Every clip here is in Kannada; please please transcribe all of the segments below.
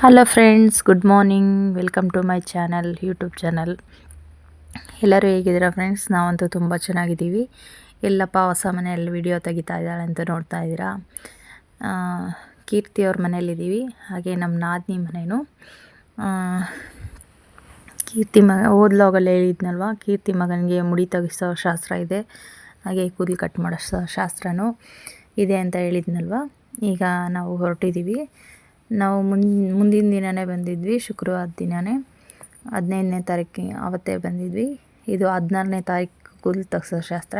Hello friends good morning welcome to my channel YouTube channel ಎಲ್ಲರೂ ಹೇಗಿದ್ದೀರಾ ಫ್ರೆಂಡ್ಸ್ ನಾವಂತೂ ತುಂಬ ಚೆನ್ನಾಗಿದ್ದೀವಿ. ಎಲ್ಲಪ್ಪ ಹೊಸ ಮನೆಯಲ್ಲಿ ವಿಡಿಯೋ ತೆಗಿತಾ ಇದ್ದಾಳೆ ಅಂತ ನೋಡ್ತಾ ಇದ್ದೀರಾ? ಕೀರ್ತಿ ಅವ್ರ ಮನೇಲಿದ್ದೀವಿ ಹಾಗೆ ನಮ್ಮ ನಾದಿನಿ ಮನೇನು. ಕೀರ್ತಿ ಮಗ ಓದ್ಲೋಗಲ್ಲಿ ಹೇಳಿದ್ನಲ್ವ? ಕೀರ್ತಿ ಮಗನಿಗೆ ಮುಡಿ ತೆಗಿಸೋ ಶಾಸ್ತ್ರ ಇದೆ. ಹಾಗೆ ಕೂದಲು ಕಟ್ ಮಾಡೋ ಶಾಸ್ತ್ರನೂ ಇದೆ ಅಂತ ಹೇಳಿದ್ನಲ್ವ? ಈಗ ನಾವು ಹೊರಟಿದ್ದೀವಿ. ನಾವು ಮುನ್, ಮುಂದಿನ ದಿನವೇ ಬಂದಿದ್ವಿ, ಶುಕ್ರವಾರ ದಿನವೇ ಹದಿನೈದನೇ ತಾರೀಕು ಅವತ್ತೇ ಬಂದಿದ್ವಿ. ಇದು ಹದಿನಾರನೇ ತಾರೀಕು ಕೂದಲು ತೆಗ್ಸೋ ಶಾಸ್ತ್ರ.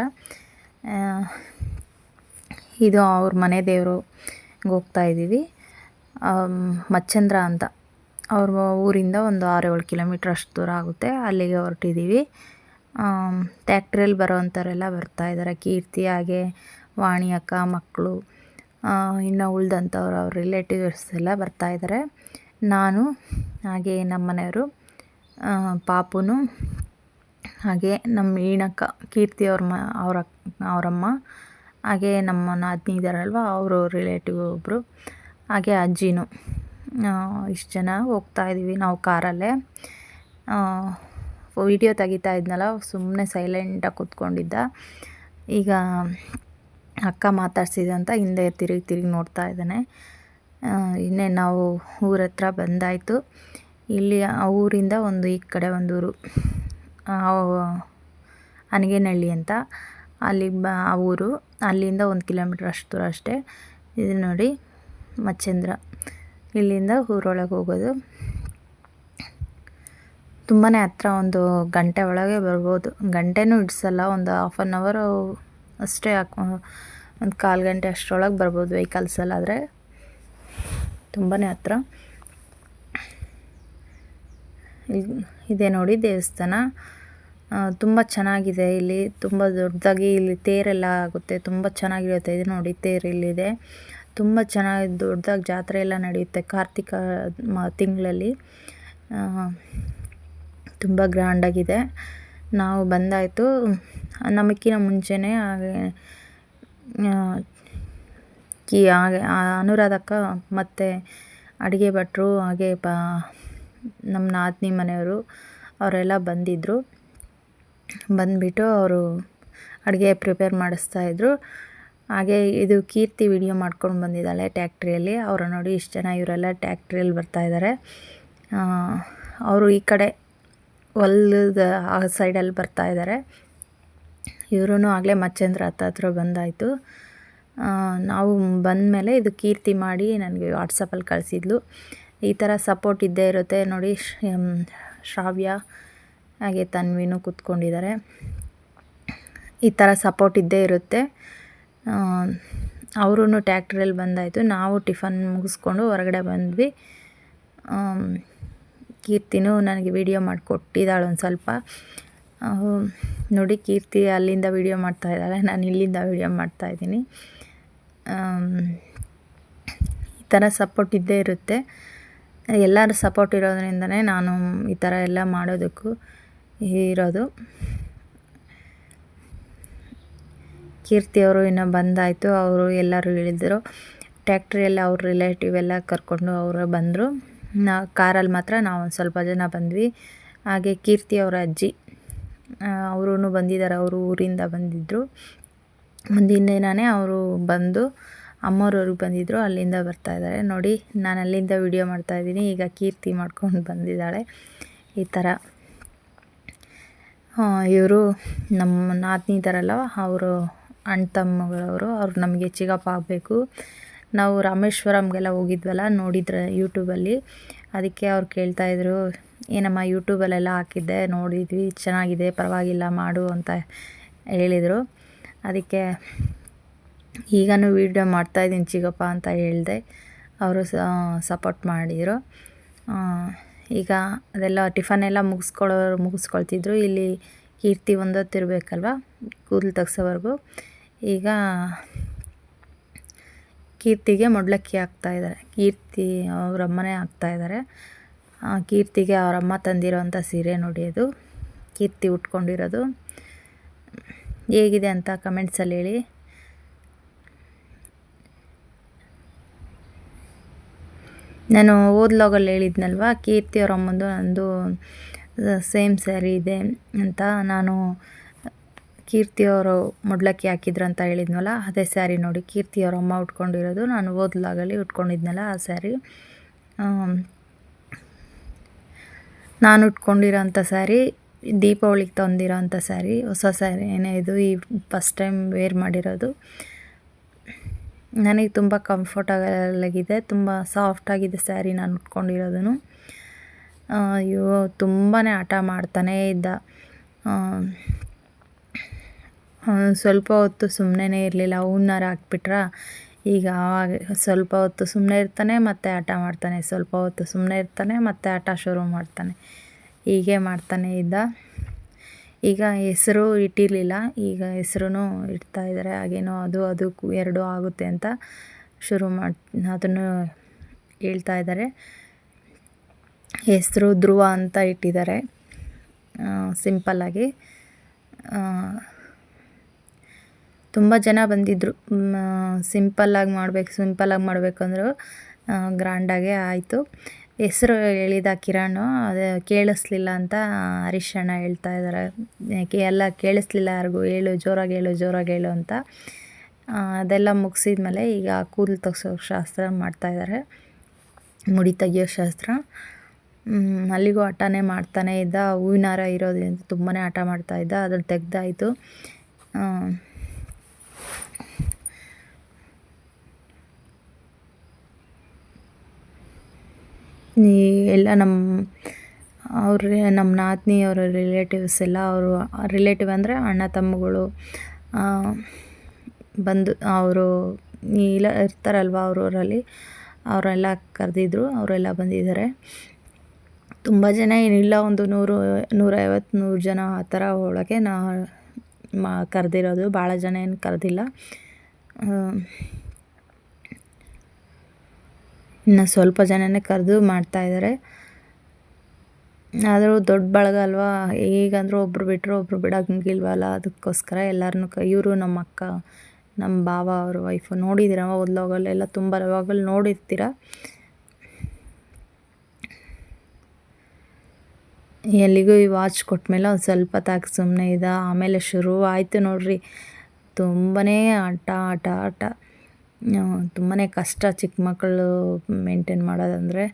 ಇದು ಅವ್ರ ಮನೆ ದೇವರು ಹೋಗ್ತಾ ಇದ್ದೀವಿ. ಮಚ್ಚಂದ್ರ ಅಂತ. ಅವ್ರ ಊರಿಂದ ಒಂದು ಆರು ಏಳು ಕಿಲೋಮೀಟ್ರ್ ಅಷ್ಟು ದೂರ ಆಗುತ್ತೆ. ಅಲ್ಲಿಗೆ ಹೊರಟಿದ್ದೀವಿ. ಟ್ಯಾಕ್ಟ್ರಿಯಲ್ಲಿ ಬರೋವಂಥವರೆಲ್ಲ ಬರ್ತಾ ಇದ್ದಾರೆ. ಕೀರ್ತಿ, ಹಾಗೆ ವಾಣಿ ಅಕ್ಕ, ಮಕ್ಕಳು. ಇನ್ನು ಉಳ್ದಂಥವ್ರು ಅವ್ರ ರಿಲೇಟಿವ್ಸ್ ಎಲ್ಲ ಬರ್ತಾ ಇದ್ದಾರೆ ನಾನು, ಹಾಗೆ ನಮ್ಮ ಮನೆಯವರು ಪಾಪುನು, ಹಾಗೆ ನಮ್ಮ ಈಣಕ್ಕ, ಕೀರ್ತಿ ಅವ್ರ ಮ, ಅವ್ರ ಅವರಮ್ಮ, ಹಾಗೆ ನಮ್ಮ ನಾದಿನಿ ಇದ್ದಾರಲ್ವ ಅವರು ರಿಲೇಟಿವ್ ಒಬ್ಬರು ಹಾಗೆ ಅಜ್ಜಿನೂ. ಇಷ್ಟು ಜನ ಹೋಗ್ತಾ ಇದ್ದೀವಿ ನಾವು ಕಾರಲ್ಲೇ. ವಿಡಿಯೋ ತೆಗಿತಾ ಇದ್ನಲ್ಲ ಸುಮ್ಮನೆ ಸೈಲೆಂಟಾಗಿ ಕೂತ್ಕೊಂಡಿದ್ದ. ಈಗ ಅಕ್ಕ ಮಾತಾಡ್ಸಿದೆ ಅಂತ ಹಿಂದೆ ತಿರುಗಿ ತಿರುಗಿ ನೋಡ್ತಾ ಇದ್ದಾನೆ. ಇನ್ನೇ ನಾವು ಊರ ಹತ್ರ ಬಂದಾಯಿತು. ಇಲ್ಲಿ ಆ ಊರಿಂದ ಒಂದು ಈ ಕಡೆ ಒಂದು ಊರು ಅನಗೇನಹಳ್ಳಿ ಅಂತ. ಅಲ್ಲಿ ಬ, ಆ ಊರು, ಅಲ್ಲಿಂದ ಒಂದು ಕಿಲೋಮೀಟ್ರ್ ಅಷ್ಟು ದೂರ ಅಷ್ಟೇ. ಇದು ನೋಡಿ ಮಚ್ಚಂದ್ರ. ಇಲ್ಲಿಂದ ಊರೊಳಗೆ ಹೋಗೋದು. ತುಂಬಾ ಹತ್ರ ಒಂದು ಗಂಟೆ ಒಳಗೆ ಬರ್ಬೋದು. ಗಂಟೆನೂ ಹಿಡ್ಸಲ್ಲ, ಒಂದು ಹಾಫ್ ಆನ್ ಅವರು ಅಷ್ಟೇ ಹಾಕೊ ಒಂದು ಕಾಲು ಗಂಟೆ ಅಷ್ಟರೊಳಗೆ ಬರ್ಬೋದು ವೆಹಿಕಲ್ಸಲ್ಲಾದರೆ ತುಂಬಾ ಹತ್ರ. ಇದೆ ನೋಡಿ ದೇವಸ್ಥಾನ. ತುಂಬ ಚೆನ್ನಾಗಿದೆ ಇಲ್ಲಿ. ತುಂಬ ದೊಡ್ಡದಾಗಿ ಇಲ್ಲಿ ತೇರೆಲ್ಲ ಆಗುತ್ತೆ. ತುಂಬ ಚೆನ್ನಾಗಿರುತ್ತೆ. ಇದು ನೋಡಿ ತೇರು ಇಲ್ಲಿದೆ. ತುಂಬ ಚೆನ್ನಾಗಿ ದೊಡ್ಡದಾಗಿ ಜಾತ್ರೆ ಎಲ್ಲ ನಡೆಯುತ್ತೆ ಕಾರ್ತಿಕ ತಿಂಗಳಲ್ಲಿ. ತುಂಬ ಗ್ರ್ಯಾಂಡಾಗಿದೆ ನಾವು ಬಂದಾಯಿತು. ನಮಗಿನ್ನ ಮುಂಚೆನೇ ಹಾಗೆ ಆ, ಕಿ ಹಾಗೆ ಅನುರಾಧಕ್ಕ ಮತ್ತು ಅಡುಗೆ ಭಟ್ರು ಹಾಗೆ ಪ ನಮ್ಮ ನಾದಿನಿ ಮನೆಯವರು ಅವರೆಲ್ಲ ಬಂದಿದ್ದರು ಬಂದುಬಿಟ್ಟು ಅವರು ಅಡುಗೆ ಪ್ರಿಪೇರ್ ಮಾಡಿಸ್ತಾಯಿದ್ರು ಹಾಗೆ ಇದು ಕೀರ್ತಿ ವಿಡಿಯೋ ಮಾಡ್ಕೊಂಡು ಬಂದಿದ್ದಾಳೆ ಟ್ಯಾಕ್ಟ್ರಿಯಲ್ಲಿ. ಅವರು ನೋಡಿ ಇಷ್ಟು ಜನ ಇವರೆಲ್ಲ ಟ್ಯಾಕ್ಟ್ರಿಯಲ್ಲಿ ಬರ್ತಾಯಿದ್ದಾರೆ ಅವರು ಈ ಕಡೆ ಹೊಲದ ಆ ಸೈಡಲ್ಲಿ ಬರ್ತಾ ಇದ್ದಾರೆ. ಇವರು ಆಗಲೇ ಮಚ್ಚೇಂದ್ರ ಹತ್ತ ಹತ್ರ ಬಂದಾಯಿತು. ನಾವು ಬಂದಮೇಲೆ ಇದು ಕೀರ್ತಿ ಮಾಡಿ ನನಗೆ ವಾಟ್ಸಪ್ಪಲ್ಲಿ ಕಳಿಸಿದ್ಲು. ಈ ಥರ ಸಪೋರ್ಟ್ ಇದ್ದೇ ಇರುತ್ತೆ ನೋಡಿ ಶ್ರಾವ್ಯ ಹಾಗೆ ತನ್ವಿನೂ ಕೂತ್ಕೊಂಡಿದ್ದಾರೆ. ಈ ಥರ ಸಪೋರ್ಟ್ ಇದ್ದೇ ಇರುತ್ತೆ. ಅವರು ಟ್ಯಾಕ್ಟ್ರಿಯಲ್ಲಿ ಬಂದಾಯಿತು. ನಾವು ಟಿಫನ್ ಮುಗಿಸ್ಕೊಂಡು ಹೊರಗಡೆ ಬಂದ್ವಿ. ಕೀರ್ತಿನೂ ನನಗೆ ವಿಡಿಯೋ ಮಾಡಿಕೊಟ್ಟಿದ್ದಾಳೆ ಒಂದು ಸ್ವಲ್ಪ. ನೋಡಿ ಕೀರ್ತಿ ಅಲ್ಲಿಂದ ವಿಡಿಯೋ ಮಾಡ್ತಾ ಇದ್ದಾಳೆ, ನಾನು ಇಲ್ಲಿಂದ ವಿಡಿಯೋ ಮಾಡ್ತಾ ಇದ್ದೀನಿ. ಈ ಥರ ಸಪೋರ್ಟ್ ಇದ್ದೇ ಇರುತ್ತೆ. ಎಲ್ಲರ ಸಪೋರ್ಟ್ ಇರೋದ್ರಿಂದನೇ ನಾನು ಈ ಥರ ಎಲ್ಲ ಮಾಡೋದಕ್ಕೂ ಇರೋದು. ಕೀರ್ತಿಯವರು ಇನ್ನು ಬಂದಾಯಿತು, ಅವರು ಎಲ್ಲರೂ ಇಳಿದ್ರು ಟ್ಯಾಕ್ಟ್ರಿಯಲ್ಲಿ ಅವ್ರ ರಿಲೇಟಿವ್ ಎಲ್ಲ ಕರ್ಕೊಂಡು ಅವರು ಬಂದರು. ನಾ ಕಾರಲ್ಲಿ ಮಾತ್ರ ನಾವು ಒಂದು ಸ್ವಲ್ಪ ಜನ ಬಂದ್ವಿ. ಹಾಗೆ ಕೀರ್ತಿ ಅವರ ಅಜ್ಜಿ ಅವರು ಬಂದಿದ್ದಾರೆ ಅವರು ಊರಿಂದ ಬಂದಿದ್ದರು ಮುಂದಿನ ದಿನವೇ ಅವರು ಬಂದು ಅಮ್ಮವ್ರವ್ರಿಗೆ ಬಂದಿದ್ದರು ಅಲ್ಲಿಂದ ಬರ್ತಾ ಇದ್ದಾರೆ ನೋಡಿ, ನಾನು ಅಲ್ಲಿಂದ ವಿಡಿಯೋ ಮಾಡ್ತಾಯಿದ್ದೀನಿ ಈಗ ಕೀರ್ತಿ ಮಾಡ್ಕೊಂಡು ಬಂದಿದ್ದಾಳೆ ಈ ಥರ ಇವರು ನಮ್ಮ ಇದ್ದಾರಲ್ಲ ಅವರು ಅಣ್ಣ ತಮ್ಮಗಳವರು, ಅವ್ರು ನಮಗೆ ಚಿಗಪ್ಪ ಆಗಬೇಕು. ನಾವು ರಾಮೇಶ್ವರಂಗೆಲ್ಲ ಹೋಗಿದ್ವಲ್ಲ, ನೋಡಿದ್ರೆ ಯೂಟ್ಯೂಬಲ್ಲಿ ಅದಕ್ಕೆ ಅವ್ರು ಕೇಳ್ತಾಯಿದ್ರು ಏನಮ್ಮ ಯೂಟ್ಯೂಬಲ್ಲೆಲ್ಲ ಹಾಕಿದ್ದೆ, ನೋಡಿದ್ವಿ, ಚೆನ್ನಾಗಿದೆ, ಪರವಾಗಿಲ್ಲ, ಮಾಡು ಅಂತ ಹೇಳಿದರು. ಅದಕ್ಕೆ ಈಗನೂ ವೀಡಿಯೋ ಮಾಡ್ತಾಯಿದ್ದೀನಿ ಚಿಗಪ್ಪ ಅಂತ ಹೇಳಿದೆ. ಅವರು ಸಪೋರ್ಟ್ ಮಾಡಿದರು. ಈಗ ಅದೆಲ್ಲ ಟಿಫನ್ ಎಲ್ಲ ಮುಗಿಸ್ಕೊಳ್ಳೋರು ಮುಗಿಸ್ಕೊಳ್ತಿದ್ರು. ಇಲ್ಲಿ ಕೀರ್ತಿ ಒಂದೊತ್ತಿರಬೇಕಲ್ವ, ಕೂದಲು ತೆಗ್ಸೋವರೆಗೂ. ಈಗ ಕೀರ್ತಿಗೆ ಮೊಡ್ಲಕ್ಕಿ ಹಾಕ್ತಾಯಿದ್ದಾರೆ ಕೀರ್ತಿ ಅವರಮ್ಮನೇ ಹಾಕ್ತಾಯಿದ್ದಾರೆ ಕೀರ್ತಿಗೆ ಅವರಮ್ಮ ತಂದಿರೋಂಥ ಸೀರೆ ನೋಡಿ ಅದು. ಕೀರ್ತಿ ಉಟ್ಕೊಂಡಿರೋದು. ಹೇಗಿದೆ ಅಂತ ಕಮೆಂಟ್ಸಲ್ಲಿ ಹೇಳಿ. ನಾನು ಓದ್ಲಾಗಲ್ಲಿ ಹೇಳಿದ್ನಲ್ವ, ಕೀರ್ತಿ ಅವರಮ್ಮಂದು ನಂದು ಸೇಮ್ ಸ್ಯಾರಿ ಇದೆ ಅಂತ. ನಾನು ಕೀರ್ತಿಯವರು ಮೊಡ್ಲಕ್ಕಿ ಹಾಕಿದ್ರು ಅಂತ ಹೇಳಿದ್ನಲ್ಲ, ಅದೇ ಸ್ಯಾರಿ ನೋಡಿ ಕೀರ್ತಿಯವ್ರ ಅಮ್ಮ ಉಟ್ಕೊಂಡಿರೋದು. ನಾನು ಓದ್ಲಾಗಲಿ ಉಟ್ಕೊಂಡಿದ್ನಲ್ಲ ಆ ಸ್ಯಾರಿ. ನಾನು ಉಟ್ಕೊಂಡಿರೋ ಅಂಥ ಸ್ಯಾರಿ, ದೀಪಾವಳಿಗೆ ತಂದಿರೋ ಅಂಥ ಸ್ಯಾರಿ, ಹೊಸ ಸ್ಯಾರಿನೇ ಇದು. ಈ ಫಸ್ಟ್ ಟೈಮ್ ವೇರ್ ಮಾಡಿರೋದು. ನನಗೆ ತುಂಬ ಕಂಫರ್ಟಬಲ್ ಆಗಿದೆ ತುಂಬ ಸಾಫ್ಟಾಗಿದೆ ಸ್ಯಾರಿ ನಾನು ಉಟ್ಕೊಂಡಿರೋದು ಅಯ್ಯೋ ತುಂಬಾ ಹಠ ಮಾಡ್ತಾನೇ ಇದ್ದ. ಸ್ವಲ್ಪ ಹೊತ್ತು ಸುಮ್ಮನೆ ಇರಲಿಲ್ಲ. ಹೂನಾರ ಹಾಕ್ಬಿಟ್ರೆ? ಈಗ ಆವಾಗ ಸ್ವಲ್ಪ ಹೊತ್ತು ಸುಮ್ಮನೆ ಇರ್ತಾನೆ, ಮತ್ತು ಆಟ ಮಾಡ್ತಾನೆ. ಸ್ವಲ್ಪ ಹೊತ್ತು ಸುಮ್ಮನೆ ಇರ್ತಾನೆ, ಮತ್ತೆ ಆಟ ಶುರು ಮಾಡ್ತಾನೆ. ಹೀಗೆ ಮಾಡ್ತಾನೆ ಇದ್ದ. ಈಗ ಹೆಸರು ಇಟ್ಟಿರಲಿಲ್ಲ. ಈಗ ಹೆಸ್ರು ಇಡ್ತಾ ಇದ್ದಾರೆ ಹಾಗೇನೋ ಅದು ಅದು ಎರಡು ಆಗುತ್ತೆ ಅಂತ ಶುರು ಮಾಡಿ, ಅದನ್ನು ಹೇಳ್ತಾ ಇದ್ದಾರೆ ಹೆಸರು ಧ್ರುವ ಅಂತ ಇಟ್ಟಿದ್ದಾರೆ ಸಿಂಪಲ್ಲಾಗಿ. ತುಂಬ ಜನ ಬಂದಿದ್ದರು ಸಿಂಪಲ್ಲಾಗಿ ಮಾಡಬೇಕು ಸಿಂಪಲ್ಲಾಗಿ ಮಾಡಬೇಕಂದ್ರು ಗ್ರ್ಯಾಂಡಾಗೆ ಆಯಿತು. ಹೆಸ್ರು ಹೇಳಿದ ಕಿರಣ್, ಅದು ಕೇಳಿಸ್ಲಿಲ್ಲ ಅಂತ ಹರೀಶ್ ಹೇಳ್ತಾ ಇದ್ದಾರೆ ಎಲ್ಲ ಕೇಳಿಸ್ಲಿಲ್ಲ ಯಾರಿಗೂ, ಹೇಳು, ಜೋರಾಗಿ ಹೇಳು ಜೋರಾಗಿ ಹೇಳು ಅಂತ. ಅದೆಲ್ಲ ಮುಗಿಸಿದ ಮೇಲೆ ಈಗ ಕೂದಲು ತೆಗ್ಸೋ ಶಾಸ್ತ್ರ ಮಾಡ್ತಾಯಿದ್ದಾರೆ ಮುಡಿ ತೆಗಿಯೋ ಶಾಸ್ತ್ರ. ಅಲ್ಲಿಗೂ ಹಠನೇ ಮಾಡ್ತಾನೆ ಇದ್ದ. ಹೂವಿನಾರ ಇರೋದ್ರಿಂದ ತುಂಬಾ ಹಠ ಮಾಡ್ತಾಯಿದ್ದ ಅದನ್ನು ತೆಗ್ದಾಯಿತು. ಈ ಎಲ್ಲ ನಮ್ಮ ಅವ್ರ ನಮ್ಮ ನಾತ್ನಿ, ಅವರ ರಿಲೇಟಿವ್ಸ್ ಎಲ್ಲ ಅವರು ರಿಲೇಟಿವ್ ಅಂದರೆ ಅಣ್ಣ, ತಮ್ಮಗಳು ಬಂದು ಅವರು ಇಲ್ಲ ಇರ್ತಾರಲ್ವ ಅವರು ಊರಲ್ಲಿ ಅವರೆಲ್ಲ ಕರೆದಿದ್ರು, ಅವರೆಲ್ಲ ಬಂದಿದ್ದಾರೆ. ತುಂಬ ಜನ ಏನಿಲ್ಲ, ಒಂದು ನೂರು ನೂರೈವತ್ತು ನೂರು ಜನ ಆ ಥರ ಒಳಗೆ ನಾ ಮಾ ಕರೆದಿರೋದು, ಭಾಳ ಜನ ಏನು ಕರೆದಿಲ್ಲ. ಇನ್ನು ಸ್ವಲ್ಪ ಜನನೇ ಕರೆದು ಮಾಡ್ತಾಯಿದ್ದಾರೆ ಆದರೂ ದೊಡ್ಡ ಬಳಗ ಅಲ್ವಾ, ಈಗಂದ್ರೂ ಒಬ್ರು ಬಿಟ್ಟರು ಒಬ್ಬರು ಬಿಡೋಂಗಿಲ್ವಲ್ಲ ಅದಕ್ಕೋಸ್ಕರ ಎಲ್ಲರನ್ನೂ ಕ, ಇವರು ನಮ್ಮ ಅಕ್ಕ, ನಮ್ಮ ಭಾವ, ಅವ್ರ ವೈಫು ನೋಡಿದ್ದೀರ ಎಲ್ಲ ತುಂಬ ಯಾವಾಗಲೂ ನೋಡಿರ್ತೀರ? ಎಲ್ಲಿಗೂ ಈ ವಾಚ್ ಕೊಟ್ಮೇಲೆ ಒಂದು ಸ್ವಲ್ಪ ತಾಕಿ ಸುಮ್ಮನೆ ಇದ. ಆಮೇಲೆ ಶುರು ಆಯಿತು ನೋಡಿರಿ. ತುಂಬಾ ಆಟ ಆಟ ಆಟ. ತುಂಬಾ ಕಷ್ಟ ಚಿಕ್ಕ ಮಕ್ಕಳು ಮೇಂಟೈನ್ ಮಾಡೋದಂದರೆ.